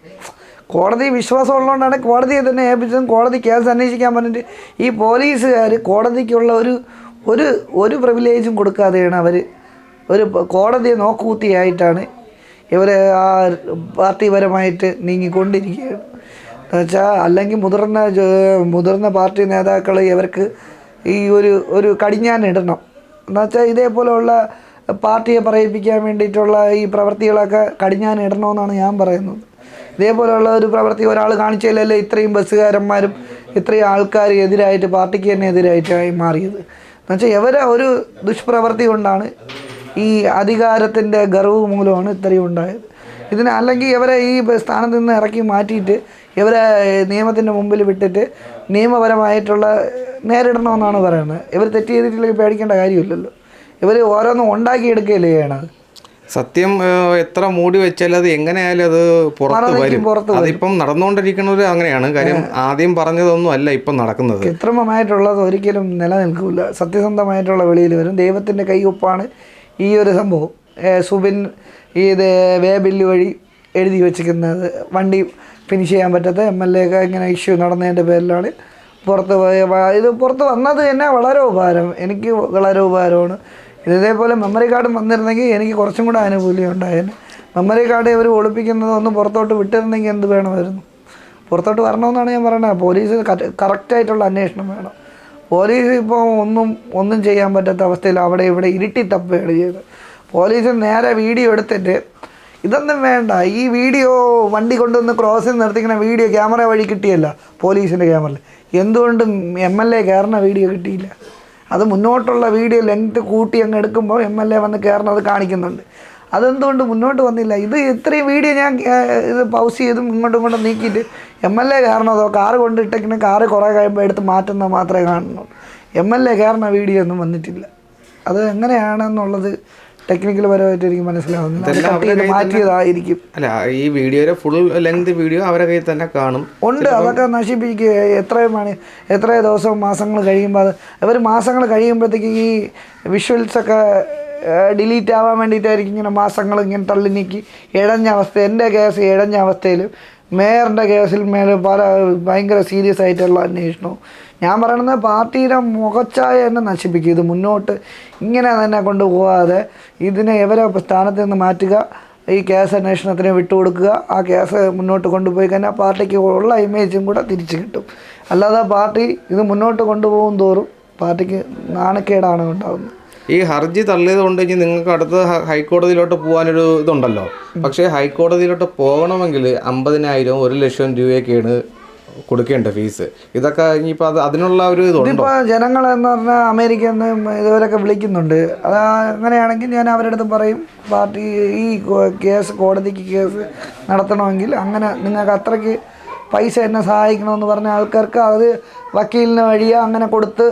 കോടതി വിശ്വാസം ഉള്ളതുകൊണ്ടാണ് കോടതിയെ തന്നെ ഏൽപ്പിച്ചതും കോടതി കേസ് അന്വേഷിക്കാൻ പറഞ്ഞിട്ട് ഈ പോലീസുകാർ കോടതിക്കുള്ള ഒരു ഒരു ഒരു പ്രിവിലേജും കൊടുക്കാതെയാണ് അവർ ഒരു കോടതിയെ നോക്കുകൂത്തിയായിട്ടാണ് ഇവർ ആ പാർട്ടിപരമായിട്ട് നീങ്ങിക്കൊണ്ടിരിക്കുകയാണ്. എന്നുവെച്ചാൽ അല്ലെങ്കിൽ മുതിർന്ന മുതിർന്ന പാർട്ടി നേതാക്കൾ ഇവർക്ക് ഈ ഒരു ഒരു കടിഞ്ഞാൻ ഇടണം. എന്നുവെച്ചാൽ ഇതേപോലെയുള്ള പാർട്ടിയെ പറയിപ്പിക്കാൻ വേണ്ടിയിട്ടുള്ള ഈ പ്രവൃത്തികളൊക്കെ കടിഞ്ഞാൻ ഇടണമെന്നാണ് ഞാൻ പറയുന്നത്. ഇതേപോലെയുള്ള ഒരു പ്രവൃത്തി ഒരാൾ കാണിച്ചില്ലല്ലോ ഇത്രയും ബസ്സുകാരന്മാരും ഇത്രയും ആൾക്കാർ എതിരായിട്ട് പാർട്ടിക്ക് തന്നെ എതിരായിട്ടായി മാറിയത്. എന്നുവെച്ചാൽ ഇവരെ ഒരു ദുഷ്പ്രവൃത്തി കൊണ്ടാണ് ഈ അധികാരത്തിന്റെ ഗർവ് മൂലമാണ് ഇത്രയും ഉണ്ടായത്. ഇതിന് അല്ലെങ്കിൽ ഇവരെ ഈ സ്ഥാനത്ത് നിന്ന് ഇറക്കി മാറ്റിയിട്ട് ഇവരെ നിയമത്തിന്റെ മുമ്പിൽ വിട്ടിട്ട് നിയമപരമായിട്ടുള്ള നേരിടണമെന്നാണ് പറയുന്നത്. ഇവർ തെറ്റ് ചെയ്തിട്ടില്ലെങ്കിൽ പേടിക്കേണ്ട കാര്യമില്ലല്ലോ. ഇവർ ഓരോന്നും ഉണ്ടാക്കിയെടുക്കുകയല്ലേ ചെയ്യണത്? സത്യം എത്ര മൂടി വെച്ചാലും അത് എങ്ങനെയായാലും അത് പുറത്ത് വരും. അതിപ്പം നടന്നുകൊണ്ടിരിക്കുന്നത് അങ്ങനെയാണ്. കാര്യം ആദ്യം പറഞ്ഞതൊന്നും അല്ല ഇപ്പം നടക്കുന്നത്. കൃത്രിമമായിട്ടുള്ളത് ഒരിക്കലും നിലനിൽക്കില്ല സത്യസന്ധമായിട്ടുള്ള വെളിയിൽ വരും. ദൈവത്തിന്റെ കൈയൊപ്പാണ് ഈ ഒരു സംഭവം. സുബിൻ ഈ വേബില്ല് വഴി എഴുതി വെച്ചിരിക്കുന്നത് വണ്ടി ഫിനിഷ് ചെയ്യാൻ പറ്റാത്ത എം എൽ എ ഒക്കെ ഇങ്ങനെ ഇഷ്യൂ നടന്നതിന്റെ പേരിലാണ് പുറത്ത് ഇത് പുറത്ത് വന്നത് തന്നെ വളരെ ഉപകാരം. എനിക്ക് വളരെ ഉപകാരമാണ്. ഇത് ഇതേപോലെ മെമ്മറി കാർഡും വന്നിരുന്നെങ്കിൽ എനിക്ക് കുറച്ചും കൂടെ ആനുകൂല്യം ഉണ്ടായേനെ. മെമ്മറി കാർഡ് ഇവർ ഒളിപ്പിക്കുന്നത് ഒന്ന് പുറത്തോട്ട് വിട്ടിരുന്നെങ്കിൽ എന്ത് വേണമായിരുന്നു? പുറത്തോട്ട് വരണമെന്നാണ് ഞാൻ പറയുന്നത് പോലീസ് കറക്റ്റായിട്ടുള്ള അന്വേഷണം വേണം. പോലീസ് ഇപ്പോൾ ഒന്നും ഒന്നും ചെയ്യാൻ പറ്റാത്ത അവസ്ഥയിൽ അവിടെ ഇവിടെ ഇരുട്ടി തപ്പുകയാണ് ചെയ്തത്. പോലീസ് നേരെ വീഡിയോ എടുത്തിട്ട് ഇതൊന്നും വേണ്ട. ഈ വീഡിയോ വണ്ടി കൊണ്ടുവന്ന് ക്രോസിൽ നിർത്തിക്കുന്ന വീഡിയോ ക്യാമറ വഴി കിട്ടിയല്ല പോലീസിന്റെ ക്യാമറയിൽ. എന്തുകൊണ്ടും എം എൽ എ കയറുന്ന വീഡിയോ കിട്ടിയില്ല. അത് മുന്നോട്ടുള്ള വീഡിയോ ലെങ്ത് കൂട്ടി അങ്ങ് എടുക്കുമ്പോൾ എം എൽ എ വന്ന് കയറുന്നത് കാണിക്കുന്നുണ്ട്. അതെന്തുകൊണ്ട് മുന്നോട്ട് വന്നില്ല? ഇത് ഇത്രയും വീഡിയോ ഞാൻ ഇത് പൗസ് ചെയ്തും ഇങ്ങോട്ടും ഇങ്ങോട്ടും നീക്കിയിട്ട് എം എൽ എ കയറണതോ? കാറ് കൊണ്ടിട്ടെങ്കിലും കാറ് കുറേ കഴിയുമ്പോൾ എടുത്ത് മാറ്റുന്നത് മാത്രമേ കാണുന്നുള്ളൂ. എം എൽ എ കയറുന്ന വീഡിയോ ഒന്നും വന്നിട്ടില്ല. അത് എങ്ങനെയാണെന്നുള്ളത് ടെക്നിക്കൽ പരമായിട്ട് എനിക്ക് മനസ്സിലാവുന്നില്ല മാറ്റിയതായിരിക്കും. അല്ല ഈ വീഡിയോയുടെ ഫുൾ ലെങ്ത് വീഡിയോ അവരുടെ കയ്യിൽ തന്നെ കാണും. ഉണ്ട് അതൊക്കെ നശിപ്പിക്കുക. എത്രയും മണി എത്ര ദിവസം മാസങ്ങൾ കഴിയുമ്പോൾ അത് അവർ മാസങ്ങൾ കഴിയുമ്പോഴത്തേക്ക് ഈ വിഷ്വൽസൊക്കെ ഡിലീറ്റ് ആവാൻ വേണ്ടിയിട്ടായിരിക്കും ഇങ്ങനെ മാസങ്ങൾ ഇങ്ങനെ തള്ളി നീക്കി ഇഴഞ്ഞ അവസ്ഥ എന്റെ കേസ് ഇഴഞ്ഞ അവസ്ഥയിലും മേയറിന്റെ കേസിൽ മേലെ പല ഭയങ്കര സീരിയസ് ആയിട്ടുള്ള അന്വേഷണവും ഞാൻ പറയണത് പാർട്ടിയുടെ മുഖച്ചായ തന്നെ നശിപ്പിക്കും. ഇത് മുന്നോട്ട് ഇങ്ങനെ തന്നെ കൊണ്ടുപോകാതെ ഇതിനെ ഇവരെ സ്ഥാനത്ത് നിന്ന് മാറ്റുക? ഈ കേസ് അന്വേഷണത്തിന് വിട്ടുകൊടുക്കുക. ആ കേസ് മുന്നോട്ട് കൊണ്ടുപോയി കഴിഞ്ഞാൽ പാർട്ടിക്ക് ഉള്ള ഇമേജും കൂടെ തിരിച്ചു കിട്ടും. അല്ലാതെ പാർട്ടി ഇത് മുന്നോട്ട് കൊണ്ടുപോകും തോറും പാർട്ടിക്ക് നാണക്കേടാണ് ഉണ്ടാകുന്നത് ഈ ഹർജി തള്ളിയത് കൊണ്ട് ഇനി നിങ്ങൾക്ക് അടുത്ത ഹൈക്കോടതിയിലോട്ട് പോകാനൊരു ഇതുണ്ടല്ലോ. പക്ഷേ ഹൈക്കോടതിയിലോട്ട് പോകണമെങ്കിൽ അമ്പതിനായിരം ഒരു ലക്ഷം രൂപയൊക്കെയാണ് കൊടുക്കേണ്ട ഫീസ് ഇതൊക്കെ ഇനിയിപ്പോൾ അത് അതിനുള്ള ഒരു ഇതിപ്പോൾ ജനങ്ങൾ എന്ന് പറഞ്ഞാൽ അമേരിക്കയിൽ നിന്ന് ഇതുവരെയൊക്കെ വിളിക്കുന്നുണ്ട്. അത് അങ്ങനെയാണെങ്കിൽ ഞാൻ അവരുടെ അടുത്ത് പറയും പാർട്ടി ഈ കേസ് കോടതിക്ക് കേസ് നടത്തണമെങ്കിൽ അങ്ങനെ നിങ്ങൾക്ക് അത്രയ്ക്ക് പൈസ എന്നെ സഹായിക്കണമെന്ന് പറഞ്ഞ ആൾക്കാർക്ക് അത് വക്കീലിന് വഴിയോ അങ്ങനെ കൊടുത്ത്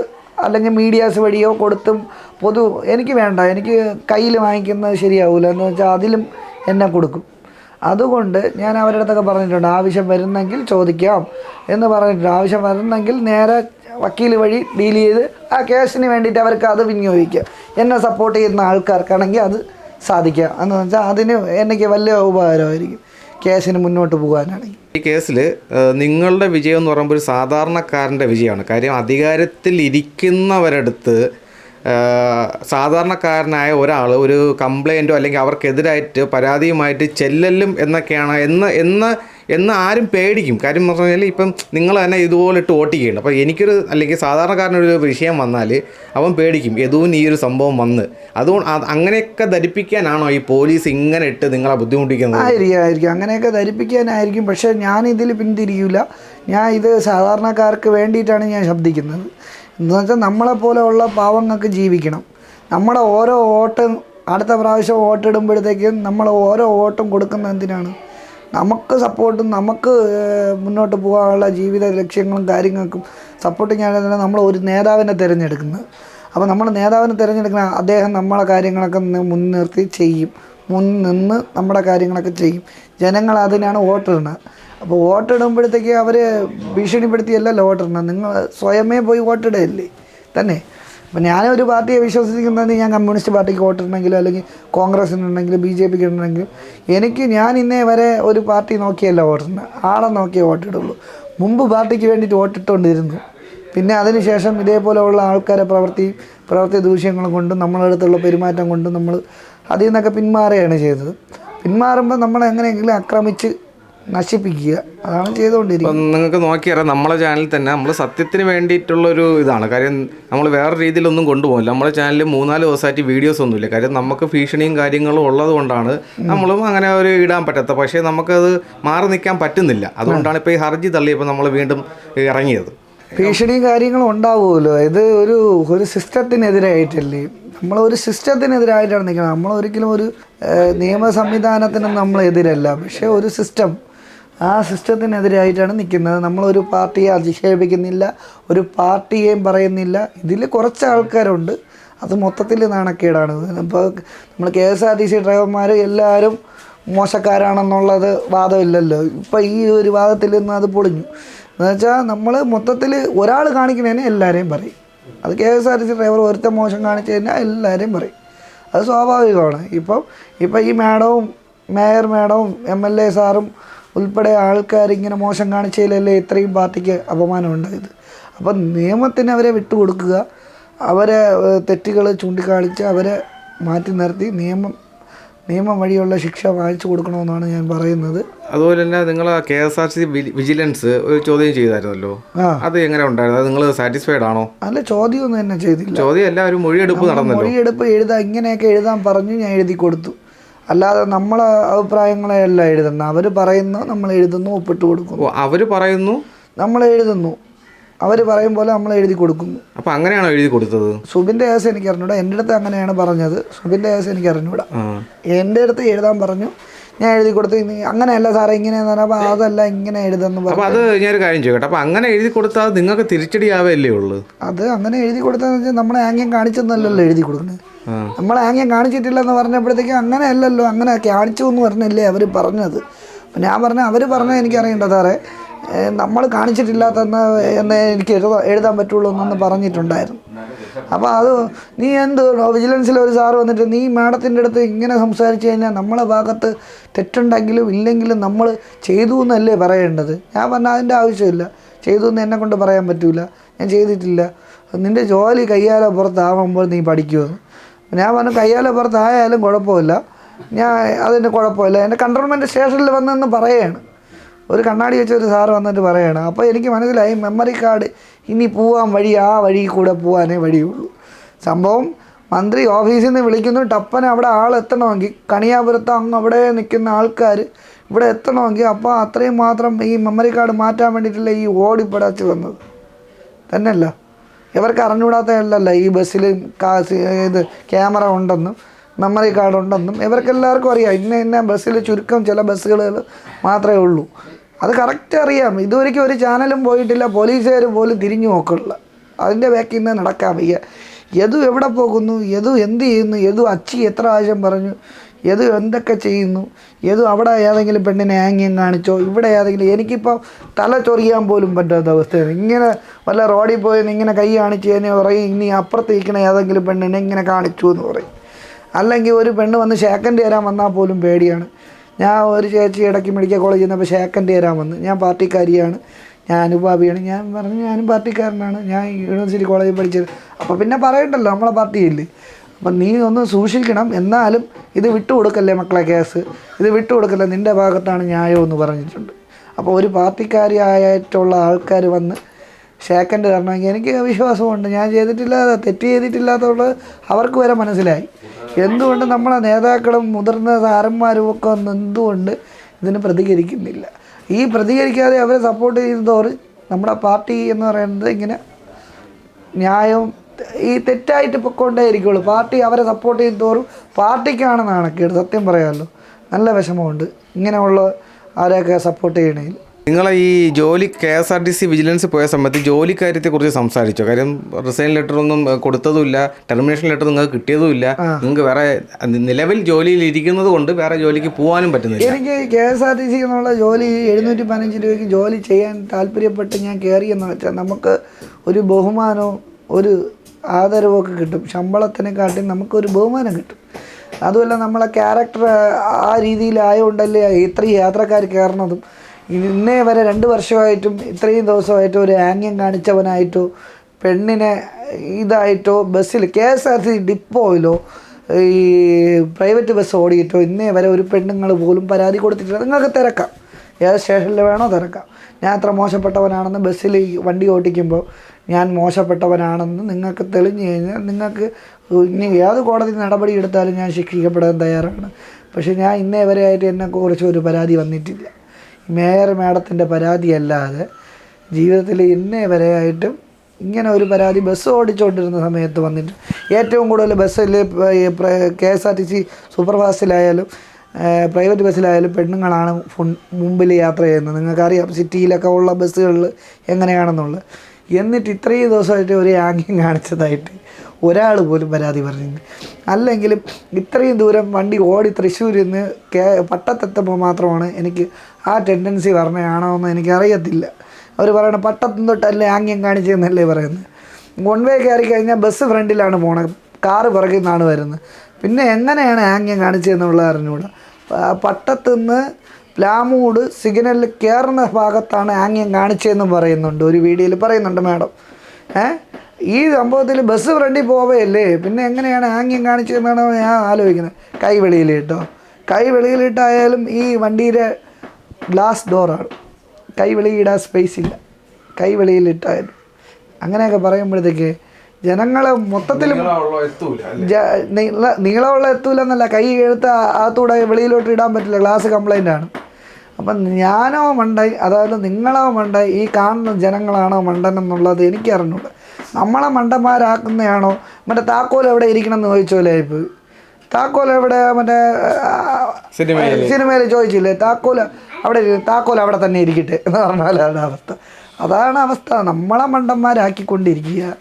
അല്ലെങ്കിൽ മീഡിയാസ് വഴിയോ കൊടുത്തും പൊതു എനിക്ക് വേണ്ട. എനിക്ക് കയ്യിൽ വാങ്ങിക്കുന്നത് ശരിയാവില്ല എന്ന് വെച്ചാൽ അതിലും എന്നെ കൊടുക്കും. അതുകൊണ്ട് ഞാൻ അവരുടെ അടുത്തൊക്കെ പറഞ്ഞിട്ടുണ്ട് ആവശ്യം വരുന്നെങ്കിൽ ചോദിക്കാം എന്ന് പറഞ്ഞിട്ടുണ്ട്. ആവശ്യം വരുന്നെങ്കിൽ നേരെ വക്കീൽ വഴി ഡീൽ ചെയ്ത് ആ കേസിന് വേണ്ടിയിട്ട് അവർക്ക് അത് വിനിയോഗിക്കാം എന്നെ സപ്പോർട്ട് ചെയ്യുന്ന ആൾക്കാർക്കാണെങ്കിൽ അത് സാധിക്കാം എന്ന് വെച്ചാൽ അതിന് എനിക്ക് വലിയ ഉപകാരമായിരിക്കും കേസിന് മുന്നോട്ട് പോകാനാണെങ്കിൽ. ഈ കേസിൽ നിങ്ങളുടെ വിജയം എന്ന് പറയുമ്പോൾ ഒരു സാധാരണക്കാരന്റെ വിജയമാണ്. കാര്യം അധികാരത്തിൽ ഇരിക്കുന്നവരടുത്ത് സാധാരണക്കാരനായ ഒരാൾ ഒരു കംപ്ലൈന്റോ അല്ലെങ്കിൽ അവർക്കെതിരായിട്ട് പരാതിയുമായിട്ട് ചെല്ലലും എന്നൊക്കെയാണ് എന്ന് എന്ന് എന്ന് ആരും പേടിക്കും. കാര്യം എന്ന് പറഞ്ഞു കഴിഞ്ഞാൽ ഇപ്പം നിങ്ങൾ തന്നെ ഇതുപോലെ ഇട്ട് ഓട്ടിക്കുകയുണ്ട് അപ്പോൾ എനിക്കൊരു അല്ലെങ്കിൽ സാധാരണക്കാരനൊരു വിഷയം വന്നാൽ അവൻ പേടിക്കും. എതുവും ഈ ഒരു സംഭവം വന്ന്. അതുകൊണ്ട് അങ്ങനെയൊക്കെ ധരിപ്പിക്കാനാണോ ഈ പോലീസ് ഇങ്ങനെ ഇട്ട് നിങ്ങളെ ബുദ്ധിമുട്ടിക്കുന്നത്? ആയിരിക്കും ആയിരിക്കും. അങ്ങനെയൊക്കെ ധരിപ്പിക്കാനായിരിക്കും. പക്ഷേ ഞാൻ ഇതിൽ പിന്തിരിയില്ല ഞാൻ ഇത് സാധാരണക്കാർക്ക് വേണ്ടിയിട്ടാണ് ഞാൻ ശബ്ദിക്കുന്നത്. എന്ന് വെച്ചാൽ നമ്മളെപ്പോലെയുള്ള പാവങ്ങൾക്ക് ജീവിക്കണം. നമ്മുടെ ഓരോ വോട്ടും അടുത്ത പ്രാവശ്യം വോട്ടിടുമ്പോഴത്തേക്കും നമ്മൾ ഓരോ വോട്ടും കൊടുക്കുന്ന എന്തിനാണ്? നമുക്ക് സപ്പോർട്ടും നമുക്ക് മുന്നോട്ട് പോകാനുള്ള ജീവിത ലക്ഷ്യങ്ങളും കാര്യങ്ങൾക്കും സപ്പോർട്ടിങ് ആയതാണ് നമ്മൾ ഒരു നേതാവിനെ തിരഞ്ഞെടുക്കുന്നത് അപ്പോൾ നമ്മൾ നേതാവിനെ തിരഞ്ഞെടുക്കുന്ന അദ്ദേഹം നമ്മളെ കാര്യങ്ങളൊക്കെ മുൻനിർത്തി ചെയ്യും. മുൻ നിന്ന് നമ്മുടെ കാര്യങ്ങളൊക്കെ ചെയ്യും. ജനങ്ങൾ അതിനാണ് വോട്ടിടുന്നത്. അപ്പോൾ വോട്ടിടുമ്പോഴത്തേക്ക് അവർ ഭീഷണിപ്പെടുത്തിയല്ലല്ലോ വോട്ടിടണം നിങ്ങൾ സ്വയമേ പോയി വോട്ടിടുകയല്ലേ? തന്നെ. അപ്പം ഞാനൊരു പാർട്ടിയെ വിശ്വസിക്കുന്നത് ഞാൻ കമ്മ്യൂണിസ്റ്റ് പാർട്ടിക്ക് വോട്ടിടണമെങ്കിലും അല്ലെങ്കിൽ കോൺഗ്രസ്സിനുണ്ടെങ്കിലും ബി ജെ പിക്ക് ഉണ്ടെങ്കിലും എനിക്ക് ഞാൻ ഇന്നേ വരെ ഒരു പാർട്ടി നോക്കിയല്ല വോട്ടിടുന്നത് ആളെ നോക്കിയേ വോട്ടിടുള്ളൂ മുമ്പ് പാർട്ടിക്ക് വേണ്ടിയിട്ട് വോട്ടിട്ടുകൊണ്ടിരുന്നു പിന്നെ അതിനുശേഷം ഇതേപോലെയുള്ള ആൾക്കാരെ പ്രവൃത്തി പ്രവൃത്തി ദൂഷ്യങ്ങളും കൊണ്ടും നമ്മളെ അടുത്തുള്ള പെരുമാറ്റം കൊണ്ടും നമ്മൾ അതിൽ നിന്നൊക്കെ പിന്മാറുകയാണ് ചെയ്തത്. പിന്മാറുമ്പോൾ നമ്മൾ എങ്ങനെയെങ്കിലും ആക്രമിച്ച് നശിപ്പിക്കുക. അതാണ് ചെയ്തുകൊണ്ടിരിക്കുന്നത്. നിങ്ങൾക്ക് നോക്കിയറിയാം നമ്മളെ ചാനലിൽ തന്നെ നമ്മൾ സത്യത്തിന് വേണ്ടിയിട്ടുള്ളൊരു ഇതാണ്. കാര്യം നമ്മൾ വേറെ രീതിയിലൊന്നും കൊണ്ടുപോകില്ല നമ്മളെ ചാനലിൽ മൂന്നാൽ ദിവസമായിട്ട് വീഡിയോസ് ഒന്നുമില്ല. കാര്യം നമുക്ക് ഭീഷണിയും കാര്യങ്ങളും ഉള്ളത് കൊണ്ടാണ് നമ്മളും അങ്ങനെ ഒരു ഇടാൻ പറ്റാത്ത പക്ഷേ നമുക്കത് മാറി നിൽക്കാൻ പറ്റുന്നില്ല. അതുകൊണ്ടാണ് ഇപ്പോൾ ഈ ഹർജി തള്ളിയപ്പോൾ നമ്മൾ വീണ്ടും ഇറങ്ങിയത്. ഭീഷണിയും കാര്യങ്ങളും ഉണ്ടാവുമല്ലോ. ഇത് ഒരു ഒരു സിസ്റ്റത്തിനെതിരായിട്ടല്ലേ? നമ്മൾ ഒരു സിസ്റ്റത്തിനെതിരായിട്ടാണ് നിൽക്കുന്നത്. നമ്മൾ ഒരിക്കലും ഒരു നിയമ സംവിധാനത്തിനും നമ്മൾ എതിരല്ല പക്ഷേ ഒരു സിസ്റ്റം ആ സിസ്റ്റത്തിനെതിരായിട്ടാണ് നിൽക്കുന്നത്. നമ്മളൊരു പാർട്ടിയെ അധിക്ഷേപിക്കുന്നില്ല ഒരു പാർട്ടിയെയും പറയുന്നില്ല. ഇതിൽ കുറച്ച് ആൾക്കാരുണ്ട്. അത് മൊത്തത്തിൽ നാണക്കേടാണ്. ഇപ്പോൾ നമ്മൾ K S R T C ഡ്രൈവർമാർ എല്ലാവരും മോശക്കാരാണെന്നുള്ളത് വാദമില്ലല്ലോ. ഇപ്പോൾ ഈ ഒരു വാദത്തിൽ നിന്ന് അത് പൊളിഞ്ഞു. എന്നുവെച്ചാൽ നമ്മൾ മൊത്തത്തിൽ ഒരാൾ കാണിക്കുന്നതിന് എല്ലാവരെയും പറയും. അത് K S R T C driver ഒരുത്തൻ മോശം കാണിച്ചു കഴിഞ്ഞാൽ എല്ലാവരെയും പറയും. അത് സ്വാഭാവികമാണ്. ഇപ്പം ഇപ്പം ഈ മാഡവും മേയർ മാഡവും എം എൽ എ സാറും ഉൾപ്പെടെ ആൾക്കാർ ഇങ്ങനെ മോശം കാണിച്ചതിലല്ലേ ഇത്രയും പാർട്ടിക്ക് അപമാനം ഉണ്ടായത് അപ്പം നിയമത്തിന് അവരെ വിട്ടുകൊടുക്കുക അവരെ തെറ്റുകൾ ചൂണ്ടിക്കാണിച്ച് അവരെ മാറ്റി നിർത്തി നിയമം നിയമം വഴിയുള്ള ശിക്ഷ വാങ്ങിച്ചു കൊടുക്കണമെന്നാണ് ഞാൻ പറയുന്നത്. അതുപോലെ തന്നെ നിങ്ങൾ K S R C vigilance ഒരു ചോദ്യം ചെയ്തായിരുന്നല്ലോ? അത് എങ്ങനെ ഉണ്ടായിരുന്നു? അത് നിങ്ങൾ സാറ്റിസ്ഫൈഡ് ആണോ? അല്ല ചോദ്യം ഒന്നും തന്നെ ചെയ്തില്ല. ചോദ്യം എല്ലാവരും മൊഴിയെടുപ്പ് നടന്നു മൊഴിയെടുപ്പ് എഴുതാൻ ഇങ്ങനെയൊക്കെ എഴുതാൻ പറഞ്ഞു ഞാൻ എഴുതി കൊടുത്തു. അല്ലാതെ നമ്മൾ അഭിപ്രായങ്ങളെ അല്ല എഴുതുന്നത്. അവർ പറയുന്നു നമ്മൾ എഴുതുന്നു ഒപ്പിട്ട് കൊടുക്കുന്നു. അവർ അവർ പറയുന്നു? നമ്മൾ എഴുതുന്നു. അവർ പറയും പോലെ നമ്മൾ എഴുതി കൊടുക്കുന്നു. അപ്പൊ അങ്ങനെയാണോ എഴുതി കൊടുത്തത്? സുബിന്റെ കേസ് എനിക്ക് അറിഞ്ഞൂടാ. എന്റെ അടുത്ത് അങ്ങനെയാണ് പറഞ്ഞത്. സുബിന്റെ കേസ് എനിക്ക് അറിഞ്ഞൂടാ. എന്റെ അടുത്ത് എഴുതാൻ പറഞ്ഞു. ഞാൻ എഴുതി കൊടുത്തു അങ്ങനെയല്ല സാറേ ഇങ്ങനെയെന്ന് പറഞ്ഞപ്പോൾ അതല്ല ഇങ്ങനെ എഴുതെന്ന് പറഞ്ഞു അത് ഞാനൊരു കാര്യം ചോദിക്കട്ടെ. അപ്പോൾ അങ്ങനെ എഴുതി കൊടുത്താൽ നിങ്ങൾക്ക് തിരിച്ചടിയാവല്ലേ ഉള്ളൂ? അത് അങ്ങനെ എഴുതി കൊടുത്താന്ന് വെച്ചാൽ നമ്മളെ ആംഗ്യം കാണിച്ചെന്നല്ലല്ലോ എഴുതി കൊടുക്കുന്നത്. ആ നമ്മളെ ആംഗ്യം കാണിച്ചിട്ടില്ലെന്ന് പറഞ്ഞപ്പോഴത്തേക്കും അങ്ങനെ അല്ലല്ലോ അങ്ങനെ കാണിച്ചു എന്ന് പറഞ്ഞല്ലേ അവർ പറഞ്ഞത്. അപ്പം ഞാൻ പറഞ്ഞ അവർ പറഞ്ഞത് എനിക്കറിയണ്ട സാറേ. നമ്മൾ കാണിച്ചിട്ടില്ലാത്തെന്ന് എന്നെ എനിക്ക് എഴുതാ എഴുതാൻ പറ്റുള്ളൂ എന്നൊന്ന് പറഞ്ഞിട്ടുണ്ടായിരുന്നു. അപ്പോൾ അത് നീ എന്ത് വിജിലൻസിലെ ഒരു സാറ് വന്നിട്ട് നീ മാഡത്തിന്റെ അടുത്ത് ഇങ്ങനെ സംസാരിച്ച് കഴിഞ്ഞാൽ നമ്മളെ ഭാഗത്ത് തെറ്റുണ്ടെങ്കിലും ഇല്ലെങ്കിലും നമ്മൾ ചെയ്തു എന്നല്ലേ പറയേണ്ടത്? ഞാൻ പറഞ്ഞ അതിന്റെ ആവശ്യമില്ല. ചെയ്തു എന്ന് എന്നെ കൊണ്ട് പറയാൻ പറ്റില്ല ഞാൻ ചെയ്തിട്ടില്ല. നിന്റെ ജോലി കയ്യാലോ പുറത്താവുമ്പോൾ നീ പഠിക്കുമെന്ന് ഞാൻ പറഞ്ഞു കയ്യാലെ പുറത്തായാലും കുഴപ്പമില്ല. ഞാൻ അതിന് കുഴപ്പമില്ല. എന്റെ കൺട്രോൾമെന്റ് സ്റ്റേഷനിൽ വന്നെന്ന് പറയുകയാണ് ഒരു കണ്ണാടി വെച്ച ഒരു സാറ് വന്നിട്ട് പറയുകയാണ് അപ്പോൾ എനിക്ക് മനസ്സിലായി മെമ്മറി കാർഡ് ഇനി പോവാൻ വഴി ആ വഴി കൂടെ പോകാനേ വഴിയുള്ളൂ. സംഭവം മന്ത്രി ഓഫീസിൽ നിന്ന് വിളിക്കുന്നു ടപ്പന അവിടെ ആൾ എത്തണമെങ്കിൽ കണിയാപുരത്ത് അങ്ങ് അവിടെ നിൽക്കുന്ന ആൾക്കാർ ഇവിടെ എത്തണമെങ്കിൽ അപ്പോൾ അത്രയും മാത്രം ഈ മെമ്മറി കാർഡ് മാറ്റാൻ വേണ്ടിയിട്ടുള്ള ഈ ഓടിപ്പടച്ച് വന്നത്? തന്നെയല്ല. ഇവർക്ക് അറിഞ്ഞുകൂടാത്തതല്ലല്ല ഈ ബസ്സിൽ കാസ് ഇത് ക്യാമറ ഉണ്ടെന്നും മെമ്മറി കാർഡ് ഉണ്ടെന്നും ഇവർക്കെല്ലാവർക്കും അറിയാം. ഇന്ന ഇന്ന ബസ്സിൽ ചുരുക്കം ചില ബസ്സുകൾ മാത്രമേ ഉള്ളൂ. അത് കറക്റ്റ് അറിയാം. ഇതുവരെയ്ക്കും ഒരു ചാനലും പോയിട്ടില്ല. പോലീസുകാർ പോലും തിരിഞ്ഞു നോക്കുള്ള അതിന്റെ ബാക്കിൽ നിന്ന് നടക്കാൻ വയ്യ. യദു എവിടെ പോകുന്നു? യദു എന്ത് ചെയ്യുന്നു? യദു അച്ചി എത്ര ആവശ്യം പറഞ്ഞു? യദു എന്തൊക്കെ ചെയ്യുന്നു? ഏത് അവിടെ ഏതെങ്കിലും പെണ്ണിനെ ആംഗ്യം കാണിച്ചോ? ഇവിടെ ഏതെങ്കിലും എനിക്കിപ്പോൾ തല ചൊറിയാൻ പോലും പറ്റാത്ത അവസ്ഥയാണ്. ഇങ്ങനെ വല്ല റോഡിൽ പോയി ഇങ്ങനെ കൈ കാണിച്ച് കഴിഞ്ഞാൽ പറയും ഇനി അപ്പുറത്ത് ഇരിക്കണ ഏതെങ്കിലും പെണ്ണിനെ ഇങ്ങനെ കാണിച്ചു എന്ന് പറയും. അല്ലെങ്കിൽ ഒരു പെണ്ണ് വന്ന് ഷേക്കൻഡ് തരാൻ വന്നാൽ പോലും പേടിയാണ്. ഞാൻ ഒരു ചേച്ചി ഇടയ്ക്ക് മെഡിക്കൽ കോളേജിൽ നിന്നപ്പോൾ ഷേക്കൻഡ് തരാൻ വന്നു. ഞാൻ പാർട്ടിക്കാരിയാണ്. ഞാൻ അനുഭാവിയാണ്. ഞാൻ പറഞ്ഞു ഞാനും പാർട്ടിക്കാരനാണ്. ഞാൻ യൂണിവേഴ്സിറ്റി കോളേജിൽ പഠിച്ചത്. അപ്പോൾ പിന്നെ പറയണ്ടല്ലോ നമ്മളെ പാർട്ടിയില്ലേ? അപ്പം നീ ഒന്ന് സൂക്ഷിക്കണം. എന്നാലും ഇത് വിട്ടുകൊടുക്കല്ലേ മക്കളെ കേസ്? ഇത് വിട്ടുകൊടുക്കല്ലേ? നിന്റെ ഭാഗത്താണ് ന്യായം എന്ന് പറഞ്ഞിട്ടുണ്ട്. അപ്പോൾ ഒരു പാർട്ടിക്കാരിയായിട്ടുള്ള ആൾക്കാർ വന്ന് ഷേക്കൻഡ് കാരണമെങ്കിൽ എനിക്ക് വിശ്വാസമുണ്ട് ഞാൻ ചെയ്തിട്ടില്ല തെറ്റ് ചെയ്തിട്ടില്ലാത്തതുകൊണ്ട് അവർക്ക് വരെ മനസ്സിലായി. എന്തുകൊണ്ട് നമ്മളെ നേതാക്കളും മുതിർന്ന താരന്മാരും ഒക്കെ ഒന്ന് എന്തുകൊണ്ട് ഇതിന് പ്രതികരിക്കുന്നില്ല? ഈ പ്രതികരിക്കാതെ അവരെ സപ്പോർട്ട് ചെയ്യുന്നതോറ് നമ്മുടെ പാർട്ടി എന്ന് പറയുന്നത് ഇങ്ങനെ ന്യായവും ഈ തെറ്റായിട്ട് പൊക്കോണ്ടേ ഇരിക്കുള്ളൂ പാർട്ടി അവരെ സപ്പോർട്ട് ചെയ്യും തോറും പാർട്ടിക്കാണ് നാണക്കേട് സത്യം പറയാമല്ലോ നല്ല വിഷമമുണ്ട്. ഇങ്ങനെയുള്ള ആരെയൊക്കെ സപ്പോർട്ട് ചെയ്യണേൽ. നിങ്ങളെ ഈ ജോലി K S R T C vigilance പോയ സമയത്ത് ജോലി കാര്യത്തെക്കുറിച്ച് സംസാരിച്ചോ? കാര്യം റിസൈൻ ലെറ്റർ ഒന്നും കൊടുത്തതുമില്ല. ടെർമിനേഷൻ ലെറ്റർ നിങ്ങൾക്ക് കിട്ടിയതുമില്ല. നിങ്ങൾക്ക് വേറെ നിലവിൽ ജോലിയിൽ ഇരിക്കുന്നത് കൊണ്ട് വേറെ ജോലിക്ക് പോകാനും പറ്റുന്നില്ല. എനിക്ക് K S R T C എന്നുള്ള ജോലി എഴുന്നൂറ്റി പതിനഞ്ച് രൂപയ്ക്ക് ജോലി ചെയ്യാൻ താല്പര്യപ്പെട്ട് ഞാൻ കയറിയെന്ന് വെച്ചാൽ നമുക്ക് ഒരു ബഹുമാനവും ഒരു ആദരവും ഒക്കെ കിട്ടും. ശമ്പളത്തിനെക്കാട്ടി നമുക്കൊരു ബഹുമാനം കിട്ടും. അതുമല്ല നമ്മളെ ക്യാരക്ടർ ആ രീതിയിലായതുകൊണ്ടല്ലേ ഇത്രയും യാത്രക്കാർ കയറുന്നതും. ഇന്നേ വരെ രണ്ട് വർഷമായിട്ടും ഇത്രയും ദിവസമായിട്ടും ഒരു ആംഗ്യം കാണിച്ചവനായിട്ടോ പെണ്ണിനെ ഇതായിട്ടോ ബസ്സിൽ കെ എസ് ആർ സി ഡിപ്പോയിലോ ഈ പ്രൈവറ്റ് ബസ് ഓടിയിട്ടോ ഇന്നേ വരെ ഒരു പെണ്ണുങ്ങൾ പോലും പരാതി കൊടുത്തിട്ടില്ല. നിങ്ങൾക്ക് തിരക്കാം. ഏത് സ്റ്റേഷനിൽ വേണോ തിരക്കാം. ഞാൻ അത്ര മോശപ്പെട്ടവനാണെന്ന് ബസ്സിൽ വണ്ടി ഓടിക്കുമ്പോൾ ഞാൻ മോശപ്പെട്ടവനാണെന്ന് നിങ്ങൾക്ക് തെളിഞ്ഞു കഴിഞ്ഞാൽ നിങ്ങൾക്ക് ഇനി ഏത് കോടതി നടപടി എടുത്താലും ഞാൻ ശിക്ഷിക്കപ്പെടാൻ തയ്യാറാണ്. പക്ഷേ ഞാൻ ഇന്നേ വരെ ആയിട്ട് എന്നെക്കുറിച്ച് ഒരു പരാതി വന്നിട്ടില്ല. മേയർ മാഡത്തിന്റെ പരാതി അല്ലാതെ ജീവിതത്തിൽ ഇന്നേ വരെ ആയിട്ടും ഇങ്ങനെ ഒരു പരാതി ബസ് ഓടിച്ചുകൊണ്ടിരുന്ന സമയത്ത് വന്നിട്ട് ഏറ്റവും കൂടുതൽ ബസ്സിൽ K S R T C super ഫാസ്റ്റിലായാലും private ബസ്സിലായാലും പെണ്ണുങ്ങളാണ് മുമ്പിൽ യാത്ര ചെയ്യുന്നത്. നിങ്ങൾക്കറിയാം സിറ്റിയിലൊക്കെ ഉള്ള ബസ്സുകളിൽ എങ്ങനെയാണെന്നുള്ളത്. എന്നിട്ട് ഇത്രയും ദിവസമായിട്ട് ഒരു ആംഗ്യം കാണിച്ചതായിട്ട് ഒരാൾ പോലും പരാതി പറഞ്ഞില്ല. അല്ലെങ്കിലും ഇത്രയും ദൂരം വണ്ടി ഓടി തൃശ്ശൂരിൽ നിന്ന് കേ പട്ടത്തെത്തുമ്പോൾ മാത്രമാണ് എനിക്ക് ആ ടെൻഡൻസി പറഞ്ഞതാണോ എന്ന് എനിക്കറിയത്തില്ല. അവർ പറയണ പട്ടത്തും തൊട്ടല്ലേ ആംഗ്യം കാണിച്ചതെന്നല്ലേ പറയുന്നത്. വൺ വേ കയറി കഴിഞ്ഞാൽ ബസ് ഫ്രണ്ടിലാണ് പോണത്. കാറ് പുറകിൽ നിന്നാണ് വരുന്നത്. പിന്നെ എങ്ങനെയാണ് ആംഗ്യം കാണിച്ചതെന്നുള്ളത് അറിഞ്ഞുകൂടാ. പട്ടത്തുനിന്ന് പ്ലാമൂട് സിഗ്നലിൽ കയറുന്ന ഭാഗത്താണ് ആംഗ്യം കാണിച്ചതെന്ന് പറയുന്നുണ്ട്. ഒരു വീഡിയോയിൽ പറയുന്നുണ്ട് മാഡം. ഏ? ഈ സംഭവത്തിൽ ബസ് ഫ്രണ്ടിൽ പോവുകയല്ലേ പിന്നെ എങ്ങനെയാണ് ആംഗ്യം കാണിച്ചതെന്നാണ് ഞാൻ ആലോചിക്കുന്നത്. കൈ വെളിയിലിട്ടോ? കൈ വെളിയിലിട്ടായാലും ഈ വണ്ടിയിലെ ഗ്ലാസ് ഡോറാണ് കൈ വെളിയിടാൻ സ്പേസ് ഇല്ല. കൈ വെളിയിലിട്ടായാലും. അങ്ങനെയൊക്കെ പറയുമ്പോഴത്തേക്ക് ജനങ്ങളെ മൊത്തത്തിൽ? നീളമുള്ള എത്തൂല എന്നല്ല കൈ എഴുത്ത അകത്തൂടെ വെളിയിലോട്ട് ഇടാൻ പറ്റില്ല ഗ്ലാസ് കംപ്ലൈന്റ് ആണ്. അപ്പം ഞാനോ മണ്ടായി അതായത് നിങ്ങളോ മണ്ടായി ഈ കാണുന്ന ജനങ്ങളാണോ മണ്ടൻ എന്നുള്ളത് എനിക്ക് അറിഞ്ഞൂടാ നമ്മളെ മണ്ടന്മാരാക്കുന്നതാണോ മറ്റേ താക്കോൽ എവിടെ ഇരിക്കണം എന്ന് ചോദിച്ചോലെ ഇപ്പോൾ താക്കോൽ എവിടെ മറ്റേ സിനിമയിൽ ചോദിച്ചില്ലേ? താക്കോൽ അവിടെ താക്കോൽ അവിടെ തന്നെ ഇരിക്കട്ടെ എന്ന് പറഞ്ഞാലാണ് അവസ്ഥ. അതാണ് അവസ്ഥ. നമ്മളെ മണ്ടന്മാരാക്കിക്കൊണ്ടിരിക്കുക.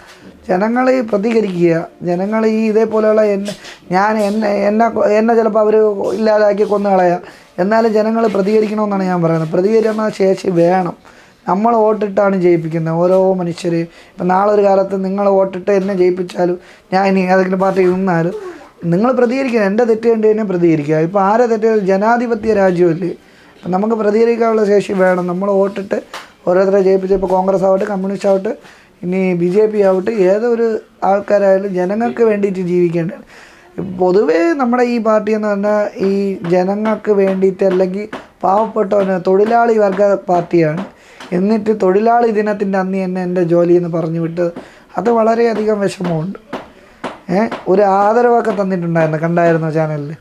ജനങ്ങൾ പ്രതികരിക്കുക. ജനങ്ങൾ ഈ ഇതേപോലെയുള്ള എന്നെ ഞാൻ എന്നെ എന്നെ എന്നെ ചിലപ്പോൾ അവർ ഇല്ലാതാക്കി കൊന്നു കളയാം. എന്നാലും ജനങ്ങൾ പ്രതികരിക്കണമെന്നാണ് ഞാൻ പറയുന്നത്. പ്രതികരണ ശേഷി വേണം. നമ്മൾ വോട്ടിട്ടാണ് ജയിപ്പിക്കുന്നത്. ഓരോ മനുഷ്യർ ഇപ്പം നാളെ ഒരു കാലത്ത് നിങ്ങൾ വോട്ടിട്ട് എന്നെ ജയിപ്പിച്ചാലും ഞാൻ ഇനി ഏതെങ്കിലും പാർട്ടി നിന്നാലും നിങ്ങൾ പ്രതികരിക്കുക എന്റെ തെറ്റ് കണ്ടു കഴിഞ്ഞാൽ പ്രതികരിക്കുക. ഇപ്പോൾ ആരെ തെറ്റ് ജനാധിപത്യ രാജ്യമല്ലേ? അപ്പം നമുക്ക് പ്രതികരിക്കാനുള്ള ശേഷി വേണം. നമ്മൾ വോട്ടിട്ട് ഓരോരുത്തരെ ജയിപ്പിച്ച് ഇപ്പോൾ കോൺഗ്രസ് ആവട്ടെ കമ്മ്യൂണിസ്റ്റ് ആവട്ടെ ഇനി ബി ജെ പി ആവട്ടെ ഏതൊരു ആൾക്കാരായാലും ജനങ്ങൾക്ക് വേണ്ടിയിട്ട് ജീവിക്കേണ്ടതാണ് പൊതുവേ നമ്മുടെ ഈ പാർട്ടി എന്ന് പറഞ്ഞാൽ ഈ ജനങ്ങൾക്ക് വേണ്ടിയിട്ട് അല്ലെങ്കിൽ പാവപ്പെട്ടവന് തൊഴിലാളി വർഗ പാർട്ടിയാണ്. എന്നിട്ട് തൊഴിലാളി ദിനത്തിന്റെ അന്ന് തന്നെ എന്റെ ജോലി എന്ന് പറഞ്ഞു വിട്ട് അത് വളരെയധികം വിഷമമുണ്ട്. ഏ ഒരു ആദരവൊക്കെ തന്നിട്ടുണ്ടായിരുന്നു കണ്ടായിരുന്നു ചാനലിൽ?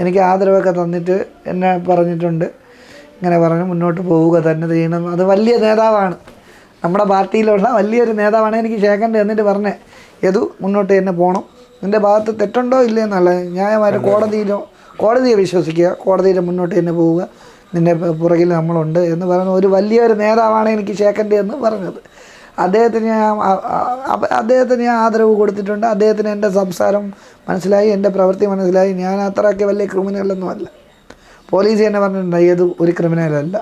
എനിക്ക് ആദരവൊക്കെ തന്നിട്ട് എന്നെ പറഞ്ഞിട്ടുണ്ട്. ഇങ്ങനെ പറഞ്ഞ് മുന്നോട്ട് പോവുക തന്നെ ചെയ്യണം അത് വലിയ നേതാവാണ്. നമ്മുടെ പാർട്ടിയിലുള്ള വലിയൊരു നേതാവാണ് എനിക്ക് ശേഖരന്റെ എന്നിട്ട് പറഞ്ഞേ ഏതു മുന്നോട്ട് തന്നെ പോകണം നിന്റെ ഭാഗത്ത് തെറ്റുണ്ടോ ഇല്ലേ എന്നുള്ള ന്യായമായിട്ട് കോടതിയിലോ കോടതിയെ വിശ്വസിക്കുക. കോടതിയിൽ മുന്നോട്ട് തന്നെ പോവുക. നിന്റെ പുറകിൽ നമ്മളുണ്ട് എന്ന് പറയുന്ന ഒരു വലിയൊരു നേതാവാണ് എനിക്ക് ശേഖരന്റെ എന്ന് പറഞ്ഞത്. അദ്ദേഹത്തിന് ഞാൻ അദ്ദേഹത്തിന് ഞാൻ ആദരവ് കൊടുത്തിട്ടുണ്ട്. അദ്ദേഹത്തിന് എന്റെ സംസാരം മനസ്സിലായി എന്റെ പ്രവൃത്തി മനസ്സിലായി. ഞാൻ അത്രയ്ക്ക് വലിയ ക്രിമിനലൊന്നും അല്ല പോലീസ് തന്നെ പറഞ്ഞിട്ടുണ്ട് ഏത് ഒരു ക്രിമിനലല്ല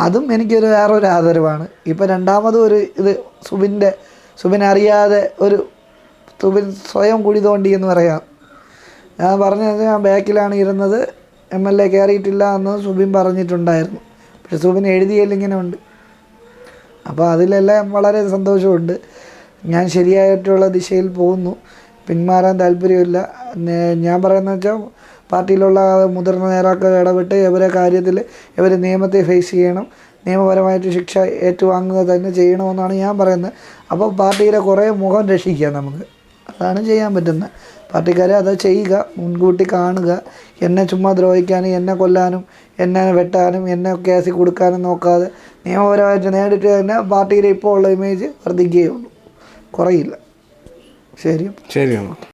അതും എനിക്കൊരു വേറൊരു ആദരവാണ്. ഇപ്പം രണ്ടാമതും ഒരു ഇത് സുബിന്റെ സുബിൻ അറിയാതെ ഒരു സുബിൻ സ്വയം കുഴി തോണ്ടി എന്ന് പറയാം. ഞാൻ പറഞ്ഞത് ഞാൻ ബാക്കിലാണ് ഇരുന്നത് എം എൽ എ കയറിയിട്ടില്ല എന്ന് സുബിൻ പറഞ്ഞിട്ടുണ്ടായിരുന്നു. പക്ഷെ സുബിൻ എഴുതിയല്ലിങ്ങനെ ഉണ്ട്. അപ്പോൾ അതിലെല്ലാം വളരെ സന്തോഷമുണ്ട്. ഞാൻ ശരിയായിട്ടുള്ള ദിശയിൽ പോകുന്നു. പിന്മാറാൻ താല്പര്യമില്ല. ഞാൻ പറയുന്നത് വെച്ചാൽ പാർട്ടിയിലുള്ള മുതിർന്ന നേതാക്കൾ ഇടപെട്ട് ഇവരെ കാര്യത്തിൽ ഇവർ നിയമത്തെ ഫേസ് ചെയ്യണം. നിയമപരമായിട്ട് ശിക്ഷ ഏറ്റുവാങ്ങുക തന്നെ ചെയ്യണമെന്നാണ് ഞാൻ പറയുന്നത്. അപ്പോൾ പാർട്ടിയിലെ കുറേ മുഖം രക്ഷിക്കാം നമുക്ക്. അതാണ് ചെയ്യാൻ പറ്റുന്നത്. പാർട്ടിക്കാരെ അത് ചെയ്യുക മുൻകൂട്ടി കാണുക. എന്നെ ചുമ്മാ ദ്രോഹിക്കാനും എന്നെ കൊല്ലാനും എന്നെ വെട്ടാനും എന്നെ കേസിൽ കൊടുക്കാനും നോക്കാതെ നിയമപരമായിട്ട് നേരിട്ട് തന്നെ പാർട്ടിയിലെ ഇപ്പോൾ ഉള്ള ഇമേജ് വർദ്ധിക്കുകയുള്ളൂ കുറയില്ല. ശരി. ശരിയാണ്